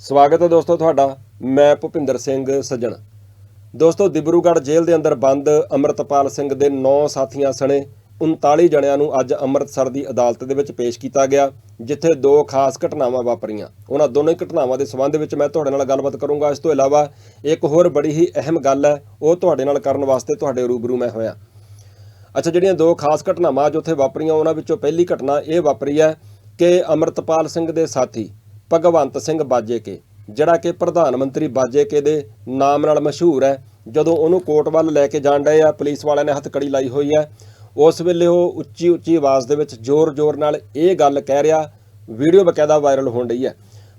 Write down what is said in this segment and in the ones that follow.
ਸਵਾਗਤ ਹੈ ਦੋਸਤੋ ਤੁਹਾਡਾ, ਮੈਂ ਭੁਪਿੰਦਰ ਸਿੰਘ ਸੱਜਣ। ਦੋਸਤੋ, ਦਿਬਰੂਗੜ੍ਹ ਜੇਲ੍ਹ ਦੇ ਅੰਦਰ ਬੰਦ ਅਮਰਤਪਾਲ ਸਿੰਘ ਦੇ 9 ਸਾਥੀਆਂ ਸਣੇ 39 ਜਣਿਆਂ ਨੂੰ ਅੱਜ ਅੰਮ੍ਰਿਤਸਰ ਦੀ ਅਦਾਲਤ ਦੇ ਵਿੱਚ ਪੇਸ਼ ਕੀਤਾ ਗਿਆ, ਜਿੱਥੇ ਦੋ ਖਾਸ ਘਟਨਾਵਾਂ ਵਾਪਰੀਆਂ। ਉਹਨਾਂ ਦੋਨੋਂ ਘਟਨਾਵਾਂ ਦੇ ਸੰਬੰਧ ਵਿੱਚ ਮੈਂ ਤੁਹਾਡੇ ਨਾਲ ਗੱਲਬਾਤ ਕਰੂੰਗਾ। ਇਸ ਤੋਂ ਇਲਾਵਾ ਇੱਕ ਹੋਰ ਬੜੀ ਹੀ ਅਹਿਮ ਗੱਲ ਹੈ, ਉਹ ਤੁਹਾਡੇ ਨਾਲ ਕਰਨ ਵਾਸਤੇ ਤੁਹਾਡੇ ਰੂਬਰੂ ਮੈਂ ਹੋਇਆ। ਅੱਛਾ, ਜਿਹੜੀਆਂ ਦੋ ਖਾਸ ਘਟਨਾਵਾਂ ਅੱਜ ਉੱਥੇ ਵਾਪਰੀਆਂ, ਉਹਨਾਂ ਵਿੱਚੋਂ ਪਹਿਲੀ ਘਟਨਾ ਇਹ ਵਾਪਰੀ ਹੈ ਕਿ ਅਮਰਤਪਾਲ ਸਿੰਘ ਦੇ ਸਾਥੀ ਭਗਵੰਤ ਸਿੰਘ ਬਾਜੇਕੇ, ਜਿਹੜਾ ਕਿ ਪ੍ਰਧਾਨ ਮੰਤਰੀ ਬਾਜੇਕੇ ਦੇ ਨਾਮ ਨਾਲ ਮਸ਼ਹੂਰ ਹੈ। ਜਦੋਂ ਉਹਨੂੰ ਕੋਰਟ ਵੱਲ ਲੈ ਕੇ ਜਾਣ ਡਏ ਆ, ਪੁਲਿਸ ਵਾਲਿਆਂ ਨੇ ਹੱਥਕੜੀ ਲਾਈ ਹੋਈ ਹੈ। ਉਸ ਵੇਲੇ ਉਹ ਉੱਚੀ ਉੱਚੀ ਆਵਾਜ਼ ਦੇ ਵਿੱਚ ਜ਼ੋਰ-ਜ਼ੋਰ ਨਾਲ ਇਹ ਗੱਲ ਕਹਿ ਰਿਹਾ, ਵੀਡੀਓ ਬਕਾਇਦਾ ਵਾਇਰਲ ਹੋਣ ਰਹੀ ਹੈ।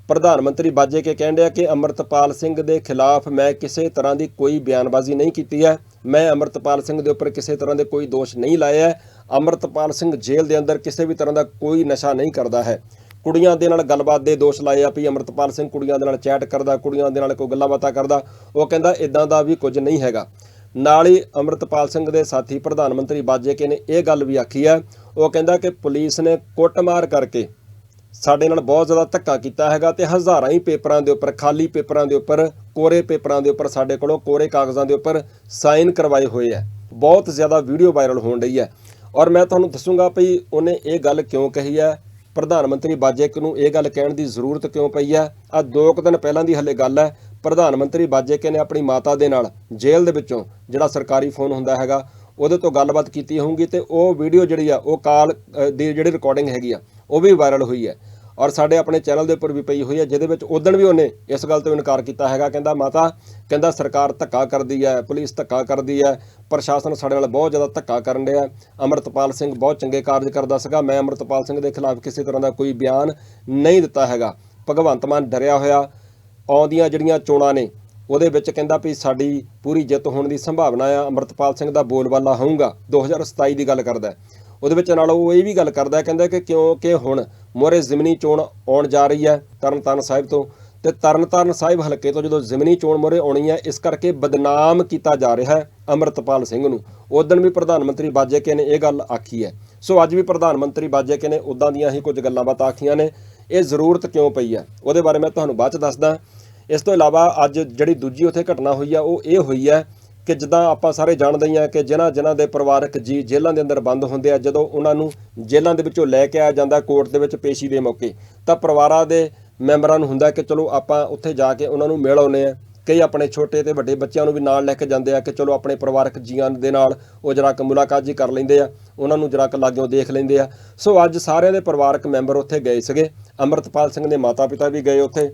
ਪ੍ਰਧਾਨ ਮੰਤਰੀ ਬਾਜੇ ਕੇ ਕਹਿੰਦੇ ਆ ਕਿ ਅਮਰਤਪਾਲ ਸਿੰਘ ਦੇ ਖਿਲਾਫ ਮੈਂ ਕਿਸੇ ਤਰ੍ਹਾਂ ਦੀ ਕੋਈ ਬਿਆਨਬਾਜ਼ੀ ਨਹੀਂ ਕੀਤੀ ਹੈ। ਮੈਂ ਅਮਰਤਪਾਲ ਸਿੰਘ ਦੇ ਉੱਪਰ ਕਿਸੇ ਤਰ੍ਹਾਂ ਦੇ ਕੋਈ ਦੋਸ਼ ਨਹੀਂ ਲਾਇਆ ਹੈ। ਅਮਰਤਪਾਲ ਸਿੰਘ ਜੇਲ੍ਹ ਦੇ ਅੰਦਰ ਕਿਸੇ ਵੀ ਤਰ੍ਹਾਂ ਦਾ ਕੋਈ ਨਸ਼ਾ ਨਹੀਂ ਕਰਦਾ ਹੈ। ਕੁੜੀਆਂ ਦੇ ਨਾਲ ਗੱਲਬਾਤ ਦੇ ਦੋਸ਼ ਲਾਏ ਆ। ਵੀ ਅਮਰਤਪਾਲ ਸਿੰਘ ਕੁੜੀਆਂ ਦੇ ਨਾਲ ਚੈਟ ਕਰਦਾ, ਕੁੜੀਆਂ ਦੇ ਨਾਲ ਕੋਈ ਗੱਲਾਂ ਬਾਤਾਂ ਕਰਦਾ। ਉਹ ਕਹਿੰਦਾ ਇਦਾਂ ਦਾ ਵੀ ਕੁਝ ਨਹੀਂ ਹੈਗਾ। ਨਾਲ ਹੀ ਅਮਰਤਪਾਲ ਸਿੰਘ ਦੇ ਸਾਥੀ ਪ੍ਰਧਾਨ ਮੰਤਰੀ ਬਾਜੇਕੇ ਨੇ ਇਹ ਗੱਲ ਵੀ ਆਖੀ ਹੈ। ਉਹ ਕਹਿੰਦਾ ਕਿ ਪੁਲਿਸ ਨੇ ਕੁੱਟਮਾਰ ਕਰਕੇ ਸਾਡੇ ਨਾਲ ਬਹੁਤ ਜ਼ਿਆਦਾ ਧੱਕਾ ਕੀਤਾ ਹੈਗਾ ਤੇ ਹਜ਼ਾਰਾਂ ਹੀ ਪੇਪਰਾਂ ਦੇ ਉੱਪਰ, ਖਾਲੀ ਪੇਪਰਾਂ ਦੇ ਉੱਪਰ, ਕੋਰੇ ਪੇਪਰਾਂ ਦੇ ਉੱਪਰ ਸਾਡੇ ਕੋਲੋਂ ਕੋਰੇ ਕਾਗਜ਼ਾਂ ਦੇ ਉੱਪਰ ਸਾਈਨ ਕਰਵਾਏ ਹੋਏ ਆ ਬਹੁਤ ਜ਼ਿਆਦਾ ਵੀਡੀਓ ਵਾਇਰਲ ਹੋਣ ਰਹੀ ਹੈ। ਔਰ ਮੈਂ ਤੁਹਾਨੂੰ ਦੱਸੂਗਾ ਭਈ ਉਹਨੇ ਇਹ ਗੱਲ ਕਿਉਂ ਕਹੀ ਹੈ? ਪ੍ਰਧਾਨ ਮੰਤਰੀ ਬਾਜੇਕ ਨੂੰ ਇਹ ਗੱਲ ਕਹਿਣ ਦੀ ਜ਼ਰੂਰਤ ਕਿਉਂ ਪਈ ਹੈ? ਆ ਦੋ ਕੁ ਦਿਨ ਪਹਿਲਾਂ ਦੀ ਹੱਲੇ ਗੱਲ ਹੈ। ਪ੍ਰਧਾਨ ਮੰਤਰੀ ਬਾਜੇਕੇ ਨੇ ਆਪਣੀ ਮਾਤਾ ਦੇ ਨਾਲ ਜੇਲ੍ਹ ਦੇ ਵਿੱਚੋਂ ਜਿਹੜਾ ਸਰਕਾਰੀ ਫੋਨ ਹੁੰਦਾ ਹੈਗਾ, ਉਹਦੇ ਤੋਂ ਗੱਲਬਾਤ ਕੀਤੀ ਹੋਊਗੀ ਤੇ ਉਹ ਵੀਡੀਓ ਜਿਹੜੀ ਆ, ਉਹ ਕਾਲ ਦੀ ਜਿਹੜੀ ਰਿਕਾਰਡਿੰਗ ਹੈਗੀ ਆ, ਉਹ ਵੀ ਵਾਇਰਲ ਹੋਈ ਹੈ। ਔਰ ਸਾਡੇ ਆਪਣੇ ਚੈਨਲ ਦੇ ਉੱਪਰ ਵੀ ਪਈ ਹੋਈ ਹੈ, ਜਿਹਦੇ ਵਿੱਚ ਉਦੋਂ ਵੀ ਉਹਨੇ ਇਸ ਗੱਲ ਤੋਂ ਇਨਕਾਰ ਕੀਤਾ ਹੈਗਾ, ਕਹਿੰਦਾ, ਮਾਤਾ, ਕਹਿੰਦਾ, ਸਰਕਾਰ ਧੱਕਾ ਕਰਦੀ ਹੈ, ਪੁਲਿਸ ਧੱਕਾ ਕਰਦੀ ਹੈ, ਪ੍ਰਸ਼ਾਸਨ ਸਾਡੇ ਨਾਲ ਬਹੁਤ ਜ਼ਿਆਦਾ ਧੱਕਾ ਕਰਨ ਰਿਹਾ ਅਮਰਤਪਾਲ ਸਿੰਘ ਬਹੁਤ ਚੰਗੇ ਕਾਰਜ ਕਰਦਾ ਸੀਗਾ, ਮੈਂ ਅਮਰਤਪਾਲ ਸਿੰਘ ਦੇ ਖਿਲਾਫ ਕਿਸੇ ਤਰ੍ਹਾਂ ਦਾ ਕੋਈ ਬਿਆਨ ਨਹੀਂ ਦਿੱਤਾ ਹੈਗਾ। ਭਗਵੰਤ ਮਾਨ ਡਰਿਆ ਹੋਇਆ, ਆਉਂਦੀਆਂ ਜਿਹੜੀਆਂ ਚੋਣਾਂ ਨੇ, ਉਹਦੇ ਵਿੱਚ ਕਹਿੰਦਾ ਵੀ ਸਾਡੀ ਪੂਰੀ ਜਿੱਤ ਹੋਣ ਦੀ ਸੰਭਾਵਨਾ ਆ, ਅਮਰਤਪਾਲ ਸਿੰਘ ਦਾ ਬੋਲਬਾਲਾ ਹੋਊਗਾ 2027 ਦੀ ਗੱਲ ਕਰਦਾ ਉਹਦੇ ਵਿੱਚ ਨਾਲ ਉਹ ਇਹ ਵੀ ਗੱਲ ਕਰਦਾ ਹੈ, ਕਹਿੰਦਾ ਕਿ ਕਿਉਂਕਿ ਹੁਣ ਮੋਰੇ ਜ਼ਿਮਨੀ ਚੋਣ ਆਉਣ ਜਾ ਰਹੀ ਹੈ ਤਰਨਤਾਰਨ ਸਾਹਿਬ ਤੋਂ ਤੇ ਤਰਨਤਾਰਨ ਸਾਹਿਬ ਹਲਕੇ ਤੋਂ ਜਦੋਂ ਜ਼ਿਮਨੀ ਚੋਣ ਮੋਰੇ ਆਉਣੀ ਹੈ ਇਸ ਕਰਕੇ ਬਦਨਾਮ ਕੀਤਾ ਜਾ ਰਿਹਾ ਹੈ ਅਮਰਤਪਾਲ ਸਿੰਘ ਨੂੰ। ਉਦੋਂ ਵੀ ਪ੍ਰਧਾਨ ਮੰਤਰੀ ਬਾਜੇਕੇ ਨੇ ਇਹ ਗੱਲ ਆਖੀ ਹੈ। ਸੋ ਅੱਜ ਵੀ ਪ੍ਰਧਾਨ ਮੰਤਰੀ ਬਾਜੇਕੇ ਨੇ ਉਦਾਂ ਦੀਆਂ ਹੀ ਕੁਝ ਗੱਲਾਂ ਬਾਤਾਂ ਆਖੀਆਂ ਨੇ। ਇਹ ਜ਼ਰੂਰਤ ਕਿਉਂ ਪਈ ਹੈ? ਉਹਦੇ ਬਾਰੇ ਮੈਂ ਤੁਹਾਨੂੰ ਬਾਅਦ ਚ ਦੱਸਦਾ। ਇਸ ਤੋਂ ਇਲਾਵਾ ਅੱਜ ਜਿਹੜੀ ਦੂਜੀ ਉੱਥੇ ਘਟਨਾ ਹੋਈ ਆ ਉਹ ਇਹ ਹੋਈ ਹੈ ਕਿ ਜਿੱਦਾਂ ਆਪਾਂ ਸਾਰੇ ਜਾਣਦੇ ਹੀ ਆ ਕਿ ਜਿਨ੍ਹਾਂ ਜਿਨ੍ਹਾਂ ਦੇ ਪਰਿਵਾਰਕ ਜੀ ਜੇਲ੍ਹਾਂ ਦੇ ਅੰਦਰ ਬੰਦ ਹੁੰਦੇ ਆ, ਜਦੋਂ ਉਹਨਾਂ ਨੂੰ ਜੇਲ੍ਹਾਂ ਦੇ ਵਿੱਚੋਂ ਲੈ ਕੇ ਆਇਆ ਜਾਂਦਾ ਕੋਰਟ ਦੇ ਵਿੱਚ ਪੇਸ਼ੀ ਦੇ ਮੌਕੇ, ਤਾਂ ਪਰਿਵਾਰਾਂ ਦੇ ਮੈਂਬਰਾਂ ਨੂੰ ਹੁੰਦਾ ਕਿ ਚਲੋ ਆਪਾਂ ਉੱਥੇ ਜਾ ਕੇ ਉਹਨਾਂ ਨੂੰ ਮਿਲ ਆਉਂਦੇ ਆ ਕਈ ਆਪਣੇ ਛੋਟੇ ਤੇ ਵੱਡੇ ਬੱਚਿਆਂ ਨੂੰ ਵੀ ਨਾਲ ਲੈ ਕੇ ਜਾਂਦੇ ਆ ਕਿ ਚਲੋ ਆਪਣੇ ਪਰਿਵਾਰਕ ਜੀਆਂ ਦੇ ਨਾਲ ਉਹ ਜਰਾ ਕੁ ਮੁਲਾਕਾਤ ਜੀ ਕਰ ਲੈਂਦੇ ਆ, ਉਹਨਾਂ ਨੂੰ ਜਰਾ ਕ ਲਾਗਿਓਂ ਦੇਖ ਲੈਂਦੇ ਆ। ਸੋ ਅੱਜ ਸਾਰਿਆਂ ਦੇ ਪਰਿਵਾਰਕ ਮੈਂਬਰ ਉੱਥੇ ਗਏ ਸੀਗੇ, ਅਮਰਤਪਾਲ ਸਿੰਘ ਦੇ ਮਾਤਾ ਪਿਤਾ ਵੀ ਗਏ ਉੱਥੇ।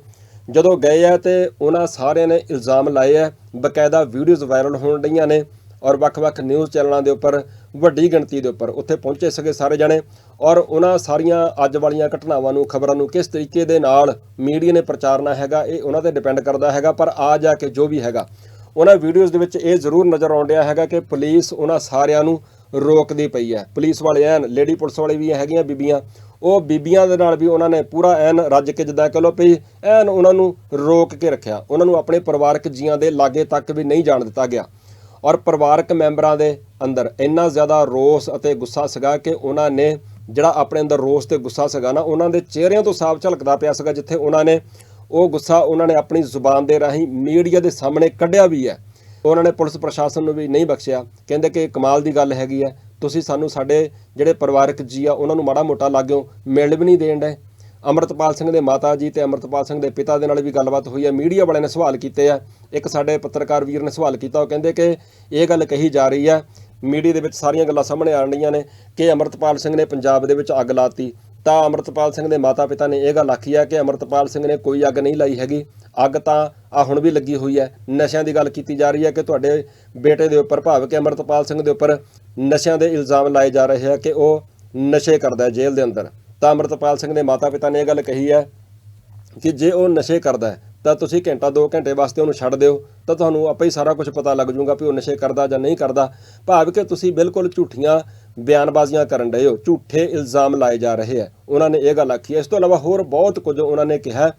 ਜਦੋਂ ਗਏ ਆ ਤੇ ਉਹਨਾਂ ਸਾਰਿਆਂ ਨੇ ਇਲਜ਼ਾਮ ਲਾਏ ਆ ਬਕਾਇਦਾ ਵੀਡੀਓਜ਼ ਵਾਇਰਲ ਹੋਣ ਰਹੀਆਂ ਨੇ ਔਰ ਵੱਖ-ਵੱਖ ਨਿਊਜ਼ ਚੈਨਲਾਂ ਦੇ ਉੱਪਰ ਵੱਡੀ ਗਿਣਤੀ ਦੇ ਉੱਪਰ ਉੱਥੇ ਪਹੁੰਚੇ ਸੀਗੇ ਸਾਰੇ ਜਣੇ ਔਰ ਉਹਨਾਂ ਸਾਰੀਆਂ ਅੱਜ ਵਾਲੀਆਂ ਘਟਨਾਵਾਂ ਨੂੰ, ਖਬਰਾਂ ਨੂੰ ਕਿਸ ਤਰੀਕੇ ਦੇ ਨਾਲ ਮੀਡੀਆ ਨੇ ਪ੍ਰਚਾਰਨਾ ਹੈਗਾ, ਇਹ ਉਹਨਾਂ ਤੇ ਡਿਪੈਂਡ ਕਰਦਾ ਹੈਗਾ, ਪਰ ਆ ਜਾ ਕੇ ਜੋ ਵੀ ਹੈਗਾ, ਉਹਨਾਂ ਵੀਡੀਓਜ਼ ਦੇ ਵਿੱਚ ਇਹ ਜ਼ਰੂਰ ਨਜ਼ਰ ਆਉਣ ਡਿਆ ਹੈਗਾ ਕਿ ਪੁਲਿਸ ਉਹਨਾਂ ਸਾਰਿਆਂ ਨੂੰ ਰੋਕਦੀ ਪਈ ਹੈ। ਪੁਲਿਸ ਵਾਲੇ ਐਨ, ਲੇਡੀ ਪੁਲਿਸ ਵਾਲੇ ਵੀ ਹੈਗੀਆਂ ਬੀਬੀਆਂ। ਉਹ ਬੀਬੀਆਂ ਦੇ ਨਾਲ ਵੀ ਉਹਨਾਂ ਨੇ ਪੂਰਾ ਐਨ ਰੱਜ ਕੇ ਜਿੱਦਾਂ ਕਹ ਲੋ ਵੀ ਐਨ ਉਹਨਾਂ ਨੂੰ ਰੋਕ ਕੇ ਰੱਖਿਆ। ਉਹਨਾਂ ਨੂੰ ਆਪਣੇ ਪਰਿਵਾਰਕ ਜੀਆਂ ਦੇ ਲਾਗੇ ਤੱਕ ਵੀ ਨਹੀਂ ਜਾਣ ਦਿੱਤਾ ਗਿਆ। ਔਰ ਪਰਿਵਾਰਕ ਮੈਂਬਰਾਂ ਦੇ ਅੰਦਰ ਇੰਨਾ ਜ਼ਿਆਦਾ ਰੋਸ ਅਤੇ ਗੁੱਸਾ ਸੀਗਾ ਕਿ ਉਹਨਾਂ ਨੇ ਜਿਹੜਾ ਆਪਣੇ ਅੰਦਰ ਰੋਸ ਤੇ ਗੁੱਸਾ ਸੀਗਾ ਨਾ, ਉਹਨਾਂ ਦੇ ਚਿਹਰਿਆਂ ਤੋਂ ਸਾਫ਼ ਝਲਕਦਾ ਪਿਆ ਸੀਗਾ ਜਿੱਥੇ ਉਹਨਾਂ ਨੇ ਉਹ ਗੁੱਸਾ ਉਹਨਾਂ ਨੇ ਆਪਣੀ ਜ਼ੁਬਾਨ ਦੇ ਰਾਹੀਂ ਮੀਡੀਆ ਦੇ ਸਾਹਮਣੇ ਕੱਢਿਆ ਵੀ ਹੈ। ਉਹਨਾਂ ਨੇ ਪੁਲਿਸ ਪ੍ਰਸ਼ਾਸਨ ਨੂੰ ਵੀ ਨਹੀਂ ਬਖਸ਼ਿਆ। ਕਹਿੰਦੇ ਕਿ ਕਮਾਲ ਦੀ ਗੱਲ ਹੈਗੀ ਹੈ ਤੁਸੀਂ ਸਾਨੂੰ ਸਾਡੇ ਜਿਹੜੇ ਪਰਿਵਾਰਕ ਜੀ ਆ, ਉਹਨਾਂ ਨੂੰ ਮਾੜਾ ਮੋਟਾ ਲਾਗਿਓ ਮਿਲ ਵੀ ਨਹੀਂ ਦੇਣ ਡਏ। ਅਮਰਤਪਾਲ ਸਿੰਘ ਦੇ ਮਾਤਾ ਜੀ ਤੇ ਅਮਰਤਪਾਲ ਸਿੰਘ ਦੇ ਪਿਤਾ ਦੇ ਨਾਲ ਵੀ ਗੱਲਬਾਤ ਹੋਈ ਹੈ ਮੀਡੀਆ ਵਾਲਿਆਂ ਨੇ ਸਵਾਲ ਕੀਤੇ ਆ। ਇੱਕ ਸਾਡੇ ਪੱਤਰਕਾਰ ਵੀਰ ਨੇ ਸਵਾਲ ਕੀਤਾ, ਉਹ ਕਹਿੰਦੇ ਕਿ ਇਹ ਗੱਲ ਕਹੀ ਜਾ ਰਹੀ ਹੈ ਮੀਡੀਆ ਦੇ ਵਿੱਚ ਸਾਰੀਆਂ ਗੱਲਾਂ ਸਾਹਮਣੇ ਆਣ ਰਹੀਆਂ ਨੇ ਕਿ ਅਮਰਤਪਾਲ ਸਿੰਘ ਨੇ ਪੰਜਾਬ ਦੇ ਵਿੱਚ ਅੱਗ ਲਾਤੀ। ਤਾਂ ਅਮਰਤਪਾਲ ਸਿੰਘ ਦੇ ਮਾਤਾ ਪਿਤਾ ਨੇ ਇਹ ਗੱਲ ਆਖੀ ਹੈ ਕਿ ਅਮਰਤਪਾਲ ਸਿੰਘ ਨੇ ਕੋਈ ਅੱਗ ਨਹੀਂ ਲਾਈ ਹੈਗੀ। ਅੱਗ ਤਾਂ ਆ ਹੁਣ ਵੀ ਲੱਗੀ ਹੋਈ ਹੈ। ਨਸ਼ਿਆਂ ਦੀ ਗੱਲ ਕੀਤੀ ਜਾ ਰਹੀ ਹੈ ਕਿ ਤੁਹਾਡੇ ਬੇਟੇ ਦੇ ਉੱਪਰ, ਭਾਵ ਕਿ ਅਮਰਤਪਾਲ ਸਿੰਘ ਦੇ ਉੱਪਰ ਨਸ਼ਿਆਂ ਦੇ ਇਲਜ਼ਾਮ ਲਾਏ ਜਾ ਰਹੇ ਆ ਕਿ ਉਹ ਨਸ਼ੇ ਕਰਦਾ ਜੇਲ੍ਹ ਦੇ ਅੰਦਰ। ਤਾਂ ਅਮਰਤਪਾਲ ਸਿੰਘ ਦੇ ਮਾਤਾ ਪਿਤਾ ਨੇ ਇਹ ਗੱਲ ਕਹੀ ਹੈ ਕਿ ਜੇ ਉਹ ਨਸ਼ੇ ਕਰਦਾ ਹੈ, ਤਾਂ ਤੁਸੀਂ ਘੰਟਾ 2 ਘੰਟੇ ਵਾਸਤੇ ਉਹਨੂੰ ਛੱਡ ਦਿਓ। ਤਾਂ ਤੁਹਾਨੂੰ ਆਪੇ ਹੀ ਸਾਰਾ ਕੁਝ ਪਤਾ ਲੱਗ ਜਾਊਗਾ ਵੀ ਉਹ ਨਸ਼ੇ ਕਰਦਾ ਜਾਂ ਨਹੀਂ ਕਰਦਾ। ਭਾਵ ਕਿ ਤੁਸੀਂ ਬਿਲਕੁਲ ਝੂਠੀਆਂ ਬਿਆਨਬਾਜ਼ੀਆਂ ਕਰਨ ਰਹੇ ਹੋ। ਝੂਠੇ ਇਲਜ਼ਾਮ ਲਾਏ ਜਾ ਰਹੇ ਹੈ ਉਹਨਾਂ ਨੇ ਇਹ ਗੱਲ ਆਖੀ ਹੈ। ਇਸ ਤੋਂ ਇਲਾਵਾ ਹੋਰ ਬਹੁਤ ਕੁਝ ਉਹਨਾਂ ਨੇ ਕਿਹਾ।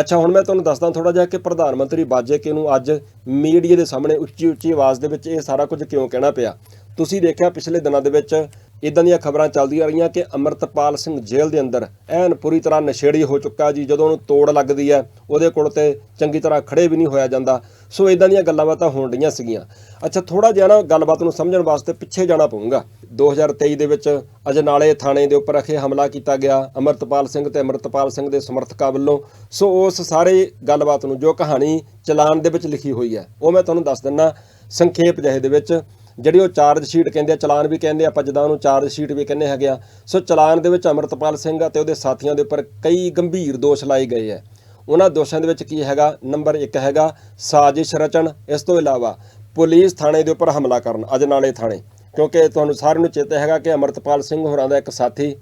ਅੱਛਾ, ਹੁਣ ਮੈਂ ਤੁਹਾਨੂੰ ਦੱਸਦਾ ਥੋੜਾ ਜਿਹਾ ਕਿ ਪ੍ਰਧਾਨ ਮੰਤਰੀ ਬਾਜੇਕੇ ਨੂੰ ਅੱਜ ਮੀਡੀਆ ਦੇ ਸਾਹਮਣੇ ਉੱਚੀ ਉੱਚੀ ਆਵਾਜ਼ ਦੇ ਵਿੱਚ ਇਹ ਸਾਰਾ ਕੁਝ ਕਿਉਂ ਕਹਿਣਾ ਪਿਆ? ਤੁਸੀਂ ਦੇਖਿਆ ਪਿਛਲੇ ਦਿਨਾਂ ਦੇ ਵਿੱਚ ਇਦਾਂ ਦੀਆਂ ਖਬਰਾਂ ਚੱਲਦੀਆਂ ਰਹੀਆਂ ਕਿ ਅਮਰਤਪਾਲ ਸਿੰਘ ਜੇਲ੍ਹ ਦੇ ਅੰਦਰ ਐਨ ਪੂਰੀ ਤਰ੍ਹਾਂ ਨਸ਼ੇੜੀ ਹੋ ਚੁੱਕਾ ਜੀ, ਜਦੋਂ ਉਹਨੂੰ ਤੋੜ ਲੱਗਦੀ ਹੈ, ਉਹਦੇ ਕੋਲ ਤੇ ਚੰਗੀ ਤਰ੍ਹਾਂ ਖੜੇ ਵੀ ਨਹੀਂ ਹੋਇਆ ਜਾਂਦਾ। ਸੋ ਇਦਾਂ ਦੀਆਂ ਗੱਲਾਂ ਬਾਤਾਂ ਹੋਣ ਰਹੀਆਂ ਸੀਗੀਆਂ। ਅੱਛਾ ਥੋੜਾ ਜਿਹਾ ਨਾ ਗੱਲਬਾਤ ਨੂੰ ਸਮਝਣ ਵਾਸਤੇ ਪਿੱਛੇ ਜਾਣਾ ਪਊਗਾ। 2023 ਦੇ ਵਿੱਚ ਅਜਨਾਲੇ ਥਾਣੇ ਦੇ ਉੱਪਰ ਅਖੇ ਹਮਲਾ ਕੀਤਾ ਗਿਆ, ਅਮਰਤਪਾਲ ਸਿੰਘ ਤੇ ਅਮਰਤਪਾਲ ਸਿੰਘ ਦੇ ਸਮਰਥਕਾਂ ਵੱਲੋਂ। ਸੋ ਉਸ ਸਾਰੇ ਗੱਲਬਾਤ ਨੂੰ ਜੋ ਕਹਾਣੀ ਚਲਾਨ ਦੇ ਵਿੱਚ ਲਿਖੀ ਹੋਈ ਹੈ, ਉਹ ਮੈਂ ਤੁਹਾਨੂੰ ਦੱਸ ਦਿੰਨਾ ਸੰਖੇਪ ਜਿਹੇ ਦੇ ਵਿੱਚ ਜਿਹੜੀ ਉਹ ਚਾਰਜ ਸ਼ੀਟ ਕਹਿੰਦੇ ਆ, ਚਲਾਨ ਵੀ ਕਹਿੰਦੇ ਆਪਾਂ ਜਿੱਦਾਂ ਉਹਨੂੰ ਚਾਰਜ ਸ਼ੀਟ ਵੀ ਕਹਿੰਦੇ ਹੈਗੇ ਆ। ਸੋ ਚਲਾਨ ਦੇ ਵਿੱਚ ਅਮਰਤਪਾਲ ਸਿੰਘ ਅਤੇ ਉਹਦੇ ਸਾਥੀਆਂ ਦੇ ਉੱਪਰ ਕਈ ਗੰਭੀਰ ਦੋਸ਼ ਲਾਏ ਗਏ ਆ। ਉਹਨਾਂ ਦੋਸ਼ਾਂ ਦੇ ਵਿੱਚ ਕੀ ਹੈਗਾ? ਨੰਬਰ 1 ਹੈਗਾ, ਸਾਜ਼ਿਸ਼ ਰਚਣ। ਇਸ ਤੋਂ ਇਲਾਵਾ ਪੁਲਿਸ ਥਾਣੇ ਦੇ ਉੱਪਰ ਹਮਲਾ ਕਰਨ, ਅਜਨਾਲੇ ਥਾਣੇ। ਕਿਉਂਕਿ ਤੁਹਾਨੂੰ ਸਾਰਿਆਂ ਨੂੰ ਚੇਤਾ ਹੈਗਾ ਕਿ ਅਮਰਤਪਾਲ ਸਿੰਘ ਹੋਰਾਂ ਦਾ ਇੱਕ ਸਾਥੀ,